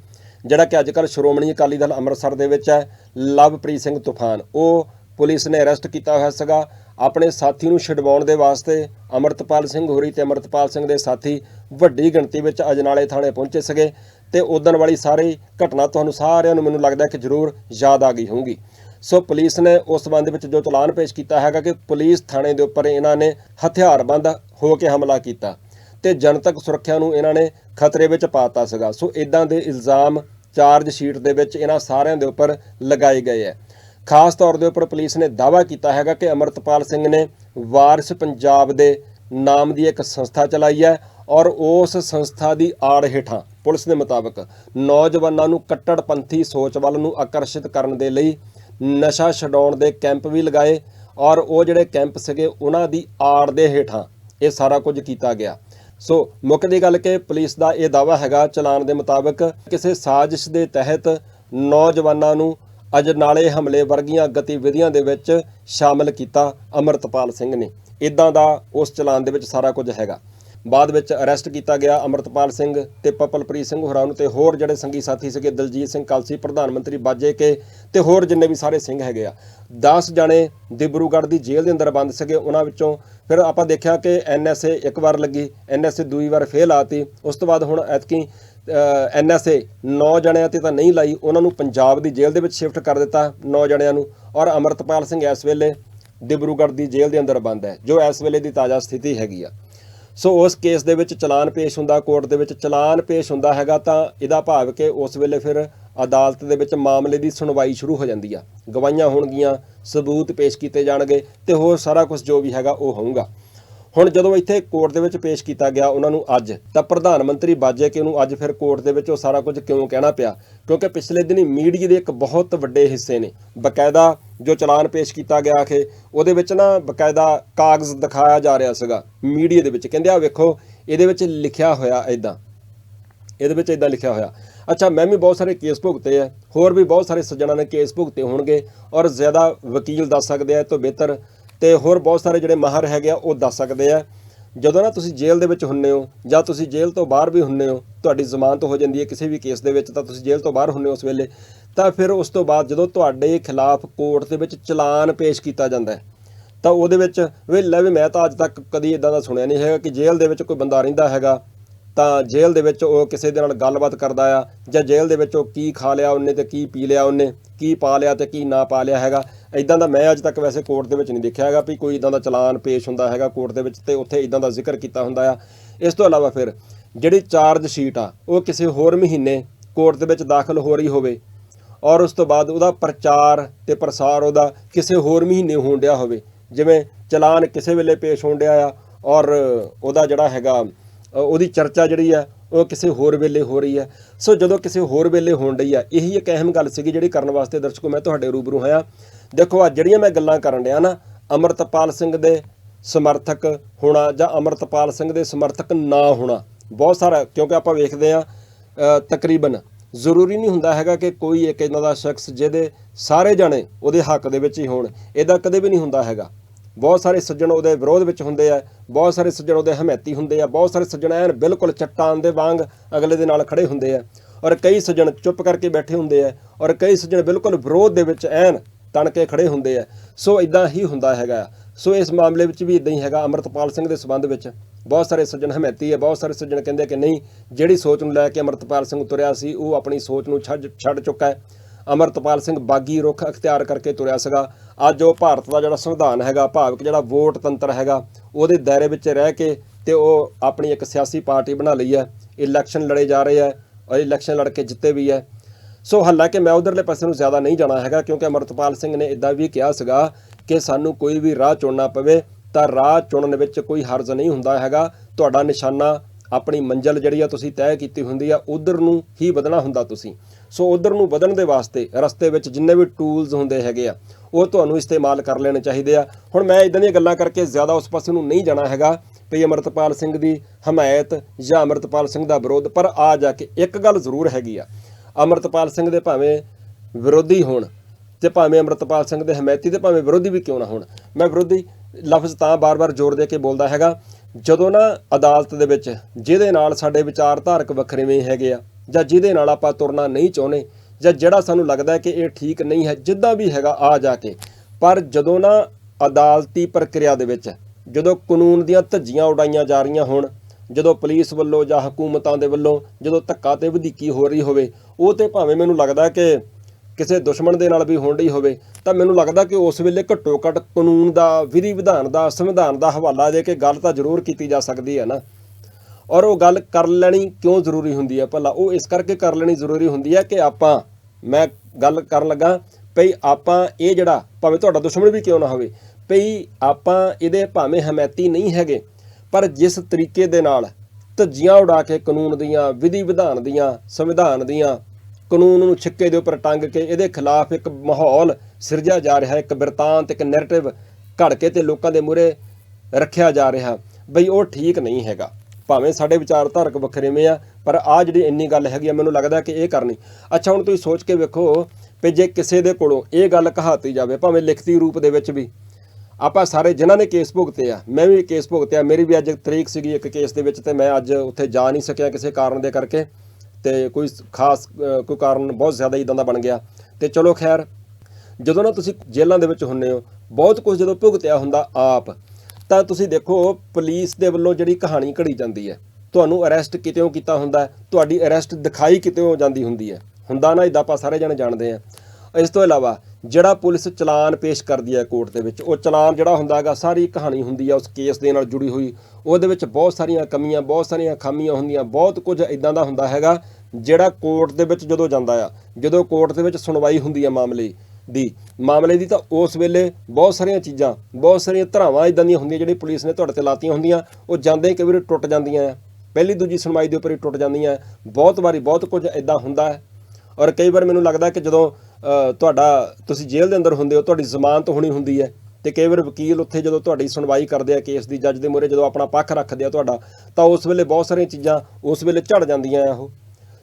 ਜਿਹੜਾ ਕਿ ਅੱਜਕੱਲ ਸ਼੍ਰੋਮਣੀ ਅਕਾਲੀ ਦਲ ਅੰਮ੍ਰਿਤਸਰ ਦੇ ਵਿੱਚ ਹੈ, ਲਵਪ੍ਰੀਤ ਸਿੰਘ ਤੂਫਾਨ। ਉਹ ਪੁਲਿਸ ਨੇ ਅਰੈਸਟ ਕੀਤਾ ਹੋਇਆ ਸੀਗਾ। ਆਪਣੇ ਸਾਥੀ ਨੂੰ ਛਡਵਾਉਣ ਦੇ ਵਾਸਤੇ ਅਮਰਤਪਾਲ ਸਿੰਘ ਹੋਰੀ ਤੇ ਅਮਰਤਪਾਲ ਸਿੰਘ ਦੇ ਸਾਥੀ ਵੱਡੀ ਗਿਣਤੀ ਵਿੱਚ ਅਜਨਾਲੇ ਥਾਣੇ ਪਹੁੰਚੇ ਸੀਗੇ ਤੇ ਉਦਣ ਵਾਲੀ ਸਾਰੀ ਘਟਨਾ ਤੁਹਾਨੂੰ ਸਾਰਿਆਂ ਨੂੰ ਮੈਨੂੰ ਲੱਗਦਾ ਕਿ ਜ਼ਰੂਰ ਯਾਦ ਆ ਗਈ ਹੋਊਗੀ। ਸੋ ਪੁਲਿਸ ਨੇ ਉਸ ਸੰਬੰਧ ਵਿੱਚ ਜੋ ਚਲਾਨ ਪੇਸ਼ ਕੀਤਾ ਹੈਗਾ ਕਿ ਪੁਲਿਸ ਥਾਣੇ ਦੇ ਉੱਪਰ ਇਹਨਾਂ ਨੇ ਹਥਿਆਰਬੰਦ ਹੋ ਕੇ ਹਮਲਾ ਕੀਤਾ ਤੇ ਜਨਤਕ ਸੁਰੱਖਿਆ ਨੂੰ ਇਹਨਾਂ ਨੇ ਖਤਰੇ ਵਿੱਚ ਪਾਤਾ ਸੀਗਾ। ਸੋ ਇਦਾਂ ਦੇ ਇਲਜ਼ਾਮ ਚਾਰਜ ਸ਼ੀਟ ਦੇ ਵਿੱਚ ਇਹਨਾਂ ਸਾਰਿਆਂ ਦੇ ਉੱਪਰ ਲਗਾਏ ਗਏ ਹੈ। ਖਾਸ ਤੌਰ ਦੇ ਉੱਪਰ ਪੁਲਿਸ ਨੇ ਦਾਅਵਾ ਕੀਤਾ ਹੈਗਾ ਕਿ ਅਮਰਤਪਾਲ ਸਿੰਘ ਨੇ ਵਾਰਿਸ ਪੰਜਾਬ ਦੇ ਨਾਮ ਦੀ ਇੱਕ ਸੰਸਥਾ ਚਲਾਈ ਹੈ ਔਰ ਉਸ ਸੰਸਥਾ ਦੀ ਆੜ ਹੇਠਾਂ ਪੁਲਿਸ ਦੇ ਮੁਤਾਬਕ ਨੌਜਵਾਨਾਂ ਨੂੰ ਕੱਟੜਪੰਥੀ ਸੋਚ ਵੱਲ ਨੂੰ ਆਕਰਸ਼ਿਤ ਕਰਨ ਦੇ ਲਈ ਨਸ਼ਾ ਛਡਾਉਣ ਦੇ ਕੈਂਪ ਵੀ ਲਗਾਏ ਔਰ ਉਹ ਜਿਹੜੇ ਕੈਂਪ ਸੀਗੇ ਉਹਨਾਂ ਦੀ ਆੜ ਦੇ ਹੇਠਾਂ ਇਹ ਸਾਰਾ ਕੁਝ ਕੀਤਾ ਗਿਆ। ਸੋ ਮੁੱਖ ਦੀ ਗੱਲ ਕਿ ਪੁਲਿਸ ਦਾ ਇਹ ਦਾਵਾ ਹੈਗਾ ਚਲਾਨ ਦੇ ਮੁਤਾਬਕ ਕਿਸੇ ਸਾਜ਼ਿਸ਼ ਦੇ ਤਹਿਤ ਨੌਜਵਾਨਾਂ ਨੂੰ ਅਜਨਾਲੇ ਹਮਲੇ ਵਰਗੀਆਂ ਗਤੀਵਿਧੀਆਂ ਦੇ ਵਿੱਚ ਸ਼ਾਮਲ ਕੀਤਾ ਅਮਰਤਪਾਲ ਸਿੰਘ ਨੇ। ਇਦਾਂ ਦਾ ਉਸ ਚਲਾਨ ਦੇ ਵਿੱਚ ਸਾਰਾ ਕੁਝ ਹੈਗਾ। ਬਾਅਦ ਵਿੱਚ ਅਰੈਸਟ ਕੀਤਾ ਗਿਆ ਅਮਰਤਪਾਲ ਸਿੰਘ ਤੇ ਪਪਲਪ੍ਰੀਤ ਸਿੰਘ ਹੋਰਾਂ ਨੂੰ ਤੇ ਹੋਰ ਜਿਹੜੇ ਸੰਗੀ ਸਾਥੀ ਸੀਗੇ, ਦਲਜੀਤ ਸਿੰਘ ਕਲਸੀ, ਪ੍ਰਧਾਨ ਮੰਤਰੀ ਬਾਜੇ ਕੇ ਤੇ ਹੋਰ ਜਿੰਨੇ ਵੀ ਸਾਰੇ ਸਿੰਘ ਹੈਗੇ ਆ 10 ਜਣੇ ਦਿਬਰੂਗੜ੍ਹ ਦੀ ਜੇਲ੍ਹ ਦੇ ਅੰਦਰ ਬੰਦ ਸੀਗੇ। ਉਹਨਾਂ ਵਿੱਚੋਂ ਫਿਰ ਆਪਾਂ ਦੇਖਿਆ ਕਿ ਐਨਐਸਏ ਇੱਕ ਵਾਰ ਲੱਗੀ ਐਨਐਸਏ ਦੂਈ ਵਾਰ ਫੇਲ ਆਤੀ। ਉਸ ਤੋਂ ਬਾਅਦ ਹੁਣ ਐਤਕੀ ਐਨਐਸਏ 9 ਜਣਿਆਂ ਤੇ ਤਾਂ ਨਹੀਂ ਲਾਈ, ਉਹਨਾਂ ਨੂੰ ਪੰਜਾਬ ਦੀ ਜੇਲ੍ਹ ਦੇ ਵਿੱਚ ਸ਼ਿਫਟ ਕਰ ਦਿੱਤਾ 9 ਜਣਿਆਂ ਨੂੰ ਔਰ ਅਮਰਤਪਾਲ ਸਿੰਘ ਇਸ ਵੇਲੇ ਡਿਬਰੂਗੜ੍ਹ ਦੀ ਜੇਲ੍ਹ ਦੇ ਅੰਦਰ ਬੰਦ ਹੈ, ਜੋ ਇਸ ਵੇਲੇ ਦੀ ਤਾਜ਼ਾ ਸਥਿਤੀ ਹੈਗੀ ਆ। ਸੋ ਉਸ ਕੇਸ ਦੇ ਵਿੱਚ ਚਲਾਨ ਪੇਸ਼ ਹੁੰਦਾ, ਕੋਰਟ ਦੇ ਵਿੱਚ ਚਲਾਨ ਪੇਸ਼ ਹੁੰਦਾ ਹੈਗਾ ਤਾਂ ਇਹਦਾ ਭਾਵ ਕਿ ਉਸ ਵੇਲੇ ਫਿਰ ਅਦਾਲਤ ਦੇ ਵਿੱਚ ਮਾਮਲੇ ਦੀ ਸੁਣਵਾਈ ਸ਼ੁਰੂ ਹੋ ਜਾਂਦੀ ਆ। ਗਵਾਹੀਆਂ ਹੋਣਗੀਆਂ, ਸਬੂਤ ਪੇਸ਼ ਕੀਤੇ ਜਾਣਗੇ ਤੇ ਹੋਰ ਸਾਰਾ ਕੁਝ ਜੋ ਵੀ ਹੈਗਾ ਉਹ ਹੋਊਗਾ। ਹੁਣ ਜਦੋਂ ਇੱਥੇ ਕੋਰਟ ਦੇ ਵਿੱਚ ਪੇਸ਼ ਕੀਤਾ ਗਿਆ ਉਹਨਾਂ ਨੂੰ ਅੱਜ, ਤਾਂ ਪ੍ਰਧਾਨ ਮੰਤਰੀ ਬਾਜੇ ਕਿ ਉਹਨੂੰ ਅੱਜ ਫਿਰ ਕੋਰਟ ਦੇ ਵਿੱਚ ਉਹ ਸਾਰਾ ਕੁਝ ਕਿਉਂ ਕਹਿਣਾ ਪਿਆ? ਕਿਉਂਕਿ ਪਿਛਲੇ ਦਿਨੀ ਮੀਡੀਆ ਦੇ ਇੱਕ ਬਹੁਤ ਵੱਡੇ ਹਿੱਸੇ ਨੇ। ਬਕਾਇਦਾ ਜੋ ਚਲਾਨ ਪੇਸ਼ ਕੀਤਾ ਗਿਆ ਕਿ ਉਹਦੇ ਵਿੱਚ ਨਾ ਬਕਾਇਦਾ ਕਾਗਜ਼ ਦਿਖਾਇਆ ਜਾ ਰਿਹਾ ਸੀਗਾ ਮੀਡੀਆ ਦੇ ਵਿੱਚ। ਕਹਿੰਦੇ ਆ ਵੇਖੋ, ਇਹਦੇ ਵਿੱਚ ਲਿਖਿਆ ਹੋਇਆ ਐਦਾਂ ਇਹਦੇ ਵਿੱਚ ਇਦਾਂ ਲਿਖਿਆ ਹੋਇਆ। ਅੱਛਾ, ਮੈਂ ਵੀ ਬਹੁਤ ਸਾਰੇ ਕੇਸ ਭੁਗਤੇ ਆ। ਹੋਰ ਵੀ ਬਹੁਤ ਸਾਰੇ ਸੱਜਣਾਂ ਨੇ ਕੇਸ ਭੁਗਤੇ ਹੋਣਗੇ ਔਰ ਜ਼ਿਆਦਾ ਵਕੀਲ ਦੱਸ ਸਕਦੇ ਆ, ਇਹ ਤੋਂ ਬਿਹਤਰ ਤੇ ਹੋਰ ਬਹੁਤ ਸਾਰੇ ਜਿਹੜੇ ਮਾਹਰ ਹੈਗੇ ਆ, ਉਹ ਦੱਸ ਸਕਦੇ ਆ। ਜਦੋਂ ਨਾ ਤੁਸੀਂ ਜੇਲ੍ਹ ਦੇ ਵਿੱਚ ਹੁੰਨੇ ਹੋ ਜਾਂ ਤੁਸੀਂ ਜੇਲ੍ਹ ਤੋਂ ਬਾਹਰ ਵੀ ਹੁੰਨੇ ਹੋ, ਤੁਹਾਡੀ ਜ਼ਮਾਨਤ ਹੋ ਜਾਂਦੀ ਹੈ ਕਿਸੇ ਵੀ ਕੇਸ ਦੇ ਵਿੱਚ, ਤਾਂ ਤੁਸੀਂ ਜੇਲ੍ਹ ਤੋਂ ਬਾਹਰ ਹੁੰਨੇ ਹੋ ਉਸ ਵੇਲੇ, ਤਾਂ ਫਿਰ ਉਸ ਤੋਂ ਬਾਅਦ ਜਦੋਂ ਤੁਹਾਡੇ ਖਿਲਾਫ ਕੋਰਟ ਦੇ ਵਿੱਚ ਚਲਾਨ ਪੇਸ਼ ਕੀਤਾ ਜਾਂਦਾ ਹੈ, ਤਾਂ ਉਹਦੇ ਵਿੱਚ ਵੀ ਲੈ ਵੀ ਮੈਂ ਤਾਂ ਅੱਜ ਤੱਕ ਕਦੀ ਇਦਾਂ ਦਾ ਸੁਣਿਆ ਨਹੀਂ ਹੈਗਾ ਕਿ ਜੇਲ੍ਹ ਦੇ ਵਿੱਚ ਕੋਈ ਬੰਦਾ ਰਹਿੰਦਾ ਹੈਗਾ, ਤਾਂ ਜੇਲ੍ਹ ਦੇ ਵਿੱਚ ਉਹ ਕਿਸੇ ਦੇ ਨਾਲ ਗੱਲਬਾਤ ਕਰਦਾ ਆ, ਜਾਂ ਜੇਲ੍ਹ ਦੇ ਵਿੱਚ ਉਹ ਕੀ ਖਾ ਲਿਆ ਉਹਨੇ ਤੇ ਕੀ ਪੀ ਲਿਆ ਉਹਨੇ, ਕੀ ਪਾ ਲਿਆ ਤੇ ਕੀ ਨਾ ਪਾ ਲਿਆ ਹੈਗਾ ਇਦਾਂ ਦਾ ਮੈਂ ਅੱਜ ਤੱਕ ਵੈਸੇ ਕੋਰਟ ਦੇ ਵਿੱਚ ਨਹੀਂ ਦੇਖਿਆ ਹੈਗਾ ਵੀ ਕੋਈ ਇਦਾਂ ਦਾ ਚਲਾਨ ਪੇਸ਼ ਹੁੰਦਾ ਹੈਗਾ ਕੋਰਟ ਦੇ ਵਿੱਚ ਤੇ ਉੱਥੇ ਇਦਾਂ ਦਾ ਜ਼ਿਕਰ ਕੀਤਾ ਹੁੰਦਾ ਆ। ਇਸ ਤੋਂ ਇਲਾਵਾ ਫਿਰ ਜਿਹੜੀ ਚਾਰਜ ਸ਼ੀਟ ਆ, ਉਹ ਕਿਸੇ ਹੋਰ ਮਹੀਨੇ ਕੋਰਟ ਦੇ ਵਿੱਚ ਦਾਖਲ ਹੋ ਰਹੀ ਹੋਵੇ ਔਰ ਉਸ ਤੋਂ ਬਾਅਦ ਉਹਦਾ ਪ੍ਰਚਾਰ ਤੇ ਪ੍ਰਸਾਰ ਉਹਦਾ ਕਿਸੇ ਹੋਰ ਮਹੀਨੇ ਹੋਣ ਡਿਆ ਹੋਵੇ, ਜਿਵੇਂ ਚਲਾਨ ਕਿਸੇ ਵੇਲੇ ਪੇਸ਼ ਹੋਣ ਡਿਆ ਆ ਔਰ ਉਹਦਾ ਜਿਹੜਾ ਹੈਗਾ ਉਹਦੀ ਚਰਚਾ ਜਿਹੜੀ ਆ, ਉਹ ਕਿਸੇ ਹੋਰ ਵੇਲੇ ਹੋ ਰਹੀ ਹੈ ਸੋ ਜਦੋਂ ਕਿਸੇ ਹੋਰ ਵੇਲੇ ਹੋਣ ਡਈ ਆ, ਇਹੀ ਇੱਕ ਅਹਿਮ ਗੱਲ ਸੀਗੀ ਜਿਹੜੀ ਕਰਨ ਵਾਸਤੇ ਦਰਸ਼ਕੋ ਮੈਂ ਤੁਹਾਡੇ ਰੂਬਰੂ ਹਾਂ ਦੇਖੋ ਆ ਜਿਹੜੀਆਂ ਮੈਂ ਗੱਲਾਂ ਕਰਨ ਡਿਆ ਨਾ, ਅਮਰਤਪਾਲ ਸਿੰਘ ਦੇ ਸਮਰਥਕ ਹੋਣਾ ਜਾਂ ਅਮਰਤਪਾਲ ਸਿੰਘ ਦੇ ਸਮਰਥਕ ਨਾ ਹੋਣਾ, ਬਹੁਤ ਸਾਰਾ, ਕਿਉਂਕਿ ਆਪਾਂ ਵੇਖਦੇ ਆ ਤਕਰੀਬਨ ਜ਼ਰੂਰੀ ਨਹੀਂ ਹੁੰਦਾ ਹੈਗਾ ਕਿ ਕੋਈ ਇੱਕ ਇਹਨਾਂ ਦਾ ਸ਼ਖਸ ਜਿਹਦੇ ਸਾਰੇ ਜਾਣੇ ਉਹਦੇ ਹੱਕ ਦੇ ਵਿੱਚ ਹੀ ਹੋਣ, ਇਹਦਾ ਕਦੇ ਵੀ ਨਹੀਂ ਹੁੰਦਾ ਹੈਗਾ। ਬਹੁਤ ਸਾਰੇ ਸੱਜਣ ਉਹਦੇ ਵਿਰੋਧ ਵਿੱਚ ਹੁੰਦੇ ਆ, ਬਹੁਤ ਸਾਰੇ ਸੱਜਣ ਉਹਦੇ ਹਮਾਇਤੀ ਹੁੰਦੇ ਆ, ਬਹੁਤ ਸਾਰੇ ਸੱਜਣ ਐਨ ਬਿਲਕੁਲ ਚੱਟਾਨ ਦੇ ਵਾਂਗ ਅਗਲੇ ਦੇ ਨਾਲ ਖੜੇ ਹੁੰਦੇ ਆ। ਔਰ ਕਈ ਸੱਜਣ ਚੁੱਪ ਕਰਕੇ ਬੈਠੇ ਹੁੰਦੇ ਆ, ਔਰ ਕਈ ਸੱਜਣ ਬਿਲਕੁਲ ਵਿਰੋਧ ਦੇ ਵਿੱਚ ਐਨ ਤਣ ਕੇ ਖੜੇ ਹੁੰਦੇ ਆ। ਸੋ ਇਦਾਂ ਹੀ ਹੁੰਦਾ ਹੈਗਾ। ਸੋ ਇਸ ਮਾਮਲੇ ਵਿੱਚ ਵੀ ਇਦਾਂ ਹੀ ਹੈਗਾ ਅਮਰਤਪਾਲ ਸਿੰਘ ਦੇ ਸਬੰਧ ਵਿੱਚ। ਬਹੁਤ ਸਾਰੇ ਸੱਜਣ ਹਮੈਤੀ ਹੈ ਬਹੁਤ ਸਾਰੇ ਸੱਜਣ ਕਹਿੰਦੇ ਕਿ ਨਹੀਂ, ਜਿਹੜੀ ਸੋਚ ਨੂੰ ਲੈ ਕੇ ਅਮਰਤਪਾਲ ਸਿੰਘ ਤੁਰਿਆ ਸੀ, ਉਹ ਆਪਣੀ ਸੋਚ ਨੂੰ ਛੱਡ ਛੱਡ ਚੁੱਕਾ ਹੈ। ਅਮਰਤਪਾਲ ਸਿੰਘ ਬਾਗੀ ਰੁੱਖ ਅਖਤਿਆਰ ਕਰਕੇ ਤੁਰਿਆ ਸੀਗਾ। ਅੱਜ ਉਹ ਭਾਰਤ ਦਾ ਜਿਹੜਾ ਸੰਵਿਧਾਨ ਹੈਗਾ, ਭਾਵਕ ਜਿਹੜਾ ਵੋਟ ਤੰਤਰ ਹੈਗਾ, ਉਹਦੇ ਦਾਇਰੇ ਵਿੱਚ ਰਹਿ ਕੇ ਤੇ ਉਹ ਆਪਣੀ ਇੱਕ ਸਿਆਸੀ ਪਾਰਟੀ ਬਣਾ ਲਈ ਹੈ। ਇਲੈਕਸ਼ਨ ਲੜੇ ਜਾ ਰਹੇ ਹੈ ਔਰ ਇਲੈਕਸ਼ਨ ਲੜ ਕੇ ਜਿੱਤੇ ਵੀ ਹੈ। ਸੋ ਹਾਲਾਂਕਿ ਮੈਂ ਉਧਰਲੇ ਪਾਸੇ ਨੂੰ ਜ਼ਿਆਦਾ ਨਹੀਂ ਜਾਣਾ ਹੈਗਾ, ਕਿਉਂਕਿ ਅਮਰਤਪਾਲ ਸਿੰਘ ਨੇ ਇਦਾਂ ਵੀ ਕਿਹਾ ਸੀਗਾ ਕਿ ਸਾਨੂੰ ਕੋਈ ਵੀ ਰਾਹ ਚੁਣਨਾ ਪਵੇ, ਤਾਂ ਰਾਹ ਚੁਣਨ ਵਿੱਚ ਕੋਈ ਹਰਜ਼ ਨਹੀਂ ਹੁੰਦਾ ਹੈਗਾ। ਤੁਹਾਡਾ ਨਿਸ਼ਾਨਾ, ਆਪਣੀ ਮੰਜ਼ਲ ਜਿਹੜੀ ਆ ਤੁਸੀਂ ਤੈਅ ਕੀਤੀ ਹੁੰਦੀ ਆ, ਉਧਰ ਨੂੰ ਹੀ ਵਧਣਾ ਹੁੰਦਾ ਤੁਸੀਂ। ਸੋ ਉਧਰ ਨੂੰ ਵਧਣ ਦੇ ਵਾਸਤੇ ਰਸਤੇ ਵਿੱਚ ਜਿੰਨੇ ਵੀ ਟੂਲਸ ਹੁੰਦੇ ਹੈਗੇ ਆ, ਉਹ ਤੁਹਾਨੂੰ ਇਸਤੇਮਾਲ ਕਰ ਲੈਣੇ ਚਾਹੀਦੇ ਆ। ਹੁਣ ਮੈਂ ਇਦਾਂ ਦੀਆਂ ਗੱਲਾਂ ਕਰਕੇ ਜ਼ਿਆਦਾ ਉਸ ਪਾਸੇ ਨੂੰ ਨਹੀਂ ਜਾਣਾ ਹੈਗਾ ਵੀ ਅਮਰਤਪਾਲ ਸਿੰਘ ਦੀ ਹਮਾਇਤ ਜਾਂ ਅਮਰਤਪਾਲ ਸਿੰਘ ਦਾ ਵਿਰੋਧ, ਪਰ ਆ ਜਾ ਕੇ ਇੱਕ ਗੱਲ ਜ਼ਰੂਰ ਹੈਗੀ ਆ। ਅਮਰਤਪਾਲ ਸਿੰਘ ਦੇ ਭਾਵੇਂ ਵਿਰੋਧੀ ਹੋਣ ਤੇ ਭਾਵੇਂ ਅਮਰਤਪਾਲ ਸਿੰਘ ਦੇ ਹਮਾਇਤੀ ਤੇ ਭਾਵੇਂ ਵਿਰੋਧੀ ਵੀ ਕਿਉਂ ਨਾ ਹੋਣ। ਮੈਂ ਵਿਰੋਧੀ ਲਫ਼ਜ਼ ਤਾਂ ਬਾਰ-ਬਾਰ ਜ਼ੋਰ ਦੇ ਕੇ ਬੋਲਦਾ ਹੈਗਾ। ਜਦੋਂ ਨਾ ਅਦਾਲਤ ਦੇ ਵਿੱਚ ਜਿਹਦੇ ਨਾਲ ਸਾਡੇ ਵਿਚਾਰਧਾਰਕ ਵੱਖਰੇਵੇਂ ਹੈਗੇ ਆ, ਜਾਂ ਜਿਹਦੇ ਨਾਲ ਆਪਾਂ ਤੁਰਨਾ ਨਹੀਂ ਚਾਹੁੰਦੇ, ਜਾਂ ਜਿਹੜਾ ਸਾਨੂੰ ਲੱਗਦਾ ਕਿ ਇਹ ਠੀਕ ਨਹੀਂ ਹੈ, ਜਿੱਦਾਂ ਵੀ ਹੈਗਾ ਆ ਜਾ ਕੇ। ਪਰ ਜਦੋਂ ਨਾ ਅਦਾਲਤੀ ਪ੍ਰਕਿਰਿਆ ਦੇ ਵਿੱਚ ਜਦੋਂ ਕਾਨੂੰਨ ਦੀਆਂ ਧੱਜੀਆਂ ਉਡਾਈਆਂ ਜਾ ਰਹੀਆਂ ਹੋਣ ਜਦੋਂ ਪੁਲਿਸ ਵੱਲੋਂ ਜਾਂ ਹਕੂਮਤਾਂ ਦੇ ਵੱਲੋਂ ਜਦੋਂ ਧੱਕਾ ਤੇ ਵਧੀਕੀ ਹੋ ਰਹੀ ਹੋਵੇ, ਉਹ ਤੇ ਭਾਵੇਂ ਮੈਨੂੰ ਲੱਗਦਾ ਕਿ ਕਿਸੇ ਦੁਸ਼ਮਣ ਦੇ ਨਾਲ ਵੀ ਹੋਣ ਡਈ ਹੋਵੇ, ਤਾਂ ਮੈਨੂੰ ਲੱਗਦਾ ਕਿ ਉਸ ਵੇਲੇ ਘੱਟੋ ਘੱਟ ਕਾਨੂੰਨ ਦਾ, ਵਿਧੀ ਵਿਧਾਨ ਦਾ, ਸੰਵਿਧਾਨ ਦਾ ਹਵਾਲਾ ਦੇ ਕੇ ਗੱਲ ਤਾਂ ਜ਼ਰੂਰ ਕੀਤੀ ਜਾ ਸਕਦੀ ਹੈ ਨਾ। ਔਰ ਉਹ ਗੱਲ ਕਰ ਲੈਣੀ ਕਿਉਂ ਜ਼ਰੂਰੀ ਹੁੰਦੀ ਹੈ? ਭਲਾ ਉਹ ਇਸ ਕਰਕੇ ਕਰ ਲੈਣੀ ਜ਼ਰੂਰੀ ਹੁੰਦੀ ਹੈ ਕਿ ਆਪਾਂ, ਮੈਂ ਗੱਲ ਕਰਨ ਲੱਗਾ, ਭਈ ਆਪਾਂ ਇਹ ਜਿਹੜਾ, ਭਾਵੇਂ ਤੁਹਾਡਾ ਦੁਸ਼ਮਣ ਵੀ ਕਿਉਂ ਨਾ ਹੋਵੇ, ਭਈ ਆਪਾਂ ਇਹਦੇ ਭਾਵੇਂ ਹਮਾਇਤੀ ਨਹੀਂ ਹੈਗੇ ਪਰ ਜਿਸ ਤਰੀਕੇ ਦੇ ਨਾਲ ਧੱਜੀਆਂ ਉਡਾ ਕੇ ਕਾਨੂੰਨ ਦੀਆਂ, ਵਿਧੀ ਵਿਧਾਨ ਦੀਆਂ, ਸੰਵਿਧਾਨ ਦੀਆਂ ਕਾਨੂੰਨ ਨੂੰ ਛਿੱਕੇ ਦੇ ਉੱਪਰ ਟੰਗ ਕੇ ਇਹਦੇ ਖਿਲਾਫ ਇੱਕ ਮਾਹੌਲ ਸਿਰਜਿਆ ਜਾ ਰਿਹਾ, ਇੱਕ ਬਿਰਤਾਂਤ, ਇੱਕ ਨੈਰੇਟਿਵ ਘੜ ਕੇ ਤੇ ਲੋਕਾਂ ਦੇ ਮੂਹਰੇ ਰੱਖਿਆ ਜਾ ਰਿਹਾ, ਬਈ ਉਹ ਠੀਕ ਨਹੀਂ ਹੈਗਾ। ਭਾਵੇਂ ਸਾਡੇ ਵਿਚਾਰਧਾਰਕ ਵੱਖਰੇਵੇਂ ਆ, ਪਰ ਆ ਜਿਹੜੀ ਇੰਨੀ ਗੱਲ ਹੈਗੀ ਆ, ਮੈਨੂੰ ਲੱਗਦਾ ਕਿ ਇਹ ਕਰਨੀ। ਅੱਛਾ, ਹੁਣ ਤੁਸੀਂ ਸੋਚ ਕੇ ਵੇਖੋ ਵੀ ਜੇ ਕਿਸੇ ਦੇ ਕੋਲੋਂ ਇਹ ਗੱਲ ਕਹਾਤੀ ਜਾਵੇ, ਭਾਵੇਂ ਲਿਖਤੀ ਰੂਪ ਦੇ ਵਿੱਚ ਵੀ ਆਪਾਂ ਸਾਰੇ ਜਿਨ੍ਹਾਂ ਨੇ ਕੇਸ ਭੁਗਤੇ ਆ, ਮੈਂ ਵੀ ਕੇਸ ਭੁਗਤਿਆ, ਮੇਰੀ ਵੀ ਅੱਜ ਤਰੀਕ ਸੀਗੀ ਇੱਕ ਕੇਸ ਦੇ ਵਿੱਚ ਤੇ ਮੈਂ ਅੱਜ ਉੱਥੇ ਜਾ ਨਹੀਂ ਸਕਿਆ ਕਿਸੇ ਕਾਰਨ ਦੇ ਕਰਕੇ ਤੇ ਕੋਈ ਖਾਸ ਕੋਈ ਕਾਰਨ ਬਹੁਤ ਜ਼ਿਆਦਾ ਇਦਾਂ ਦਾ ਬਣ ਗਿਆ। ਤੇ ਚਲੋ ਖੈਰ, ਜਦੋਂ ਨਾ ਤੁਸੀਂ ਜੇਲ੍ਹਾਂ ਦੇ ਵਿੱਚ ਹੁੰਨੇ ਹੋ, ਬਹੁਤ ਕੁਝ ਜਦੋਂ ਭੁਗਤਿਆ ਹੁੰਦਾ ਆਪ, ਤਾਂ ਤੁਸੀਂ ਦੇਖੋ ਪੁਲਿਸ ਦੇ ਵੱਲੋਂ ਜਿਹੜੀ ਕਹਾਣੀ ਘੜੀ ਜਾਂਦੀ ਹੈ। ਤੁਹਾਨੂੰ ਅਰੈਸਟ ਕਿਤੇੋਂ ਕੀਤਾ ਹੁੰਦਾ ਤੁਹਾਡੀ ਅਰੈਸਟ ਦਿਖਾਈ ਕਿਤੇੋਂ ਜਾਂਦੀ ਹੁੰਦੀ ਹੈ? ਹੁੰਦਾ ਨਾ ਇਦਾਂ ਆਪਾਂ ਸਾਰੇ ਜਣੇ ਜਾਣਦੇ ਆ ਇਸ ਤੋਂ ਇਲਾਵਾ ਜਿਹੜਾ ਪੁਲਿਸ ਚਲਾਨ ਪੇਸ਼ ਕਰਦੀ ਹੈ ਕੋਰਟ ਦੇ ਵਿੱਚ, ਉਹ ਚਲਾਨ ਜਿਹੜਾ ਹੁੰਦਾ ਹੈਗਾ ਸਾਰੀ ਕਹਾਣੀ ਹੁੰਦੀ ਹੈ ਉਸ ਕੇਸ ਦੇ ਨਾਲ ਜੁੜੀ ਹੋਈ। ਉਹਦੇ ਵਿੱਚ ਬਹੁਤ ਸਾਰੀਆਂ ਕਮੀਆਂ, ਬਹੁਤ ਸਾਰੀਆਂ ਖਾਮੀਆਂ ਹੁੰਦੀਆਂ, ਬਹੁਤ ਕੁਝ ਇਦਾਂ ਦਾ ਹੁੰਦਾ ਹੈਗਾ, ਜਿਹੜਾ ਕੋਰਟ ਦੇ ਵਿੱਚ ਜਦੋਂ ਜਾਂਦਾ ਆ, ਜਦੋਂ ਕੋਰਟ ਦੇ ਵਿੱਚ ਸੁਣਵਾਈ ਹੁੰਦੀ ਹੈ ਮਾਮਲੇ ਦੀ। ਮਾਮਲੇ ਦੀ ਤਾਂ ਉਸ ਵੇਲੇ ਬਹੁਤ ਸਾਰੀਆਂ ਚੀਜ਼ਾਂ, ਬਹੁਤ ਸਾਰੀਆਂ ਧਰਾਵਾਂ ਇਦਾਂ ਦੀਆਂ ਹੁੰਦੀਆਂ, ਜਿਹੜੀ ਪੁਲਿਸ ਨੇ ਤੁਹਾਡੇ ਤੇ ਲਾਤੀਆਂ ਹੁੰਦੀਆਂ, ਉਹ ਜਾਂਦੇ ਹੀ ਕਈ ਵਾਰੀ ਟੁੱਟ ਜਾਂਦੀਆਂ ਆ। ਪਹਿਲੀ ਦੂਜੀ ਸੁਣਵਾਈ ਦੇ ਉੱਪਰ ਹੀ ਟੁੱਟ ਜਾਂਦੀਆਂ ਬਹੁਤ ਵਾਰੀ ਬਹੁਤ ਕੁਝ ਇਦਾਂ ਹੁੰਦਾ ਹੈ ਔਰ ਕਈ ਵਾਰ ਮੈਨੂੰ ਲੱਗਦਾ ਕਿ ਜਦੋਂ ਤੁਹਾਡਾ, ਤੁਸੀਂ ਜੇਲ੍ਹ ਦੇ ਅੰਦਰ ਹੁੰਦੇ ਹੋ, ਤੁਹਾਡੀ ਜ਼ਮਾਨਤ ਹੋਣੀ ਹੁੰਦੀ ਹੈ। ਤੇ ਕਈ ਵਾਰ ਵਕੀਲ ਉੱਥੇ ਜਦੋਂ ਤੁਹਾਡੀ ਸੁਣਵਾਈ ਕਰਦੇ ਆ ਕੇਸ ਦੀ, ਜੱਜ ਦੇ ਮੂਹਰੇ ਜਦੋਂ ਆਪਣਾ ਪੱਖ ਰੱਖਦੇ ਆ ਤੁਹਾਡਾ, ਤਾਂ ਉਸ ਵੇਲੇ ਬਹੁਤ ਸਾਰੀਆਂ ਚੀਜ਼ਾਂ ਉਸ ਵੇਲੇ ਝੜ ਜਾਂਦੀਆਂ ਆ ਉਹ।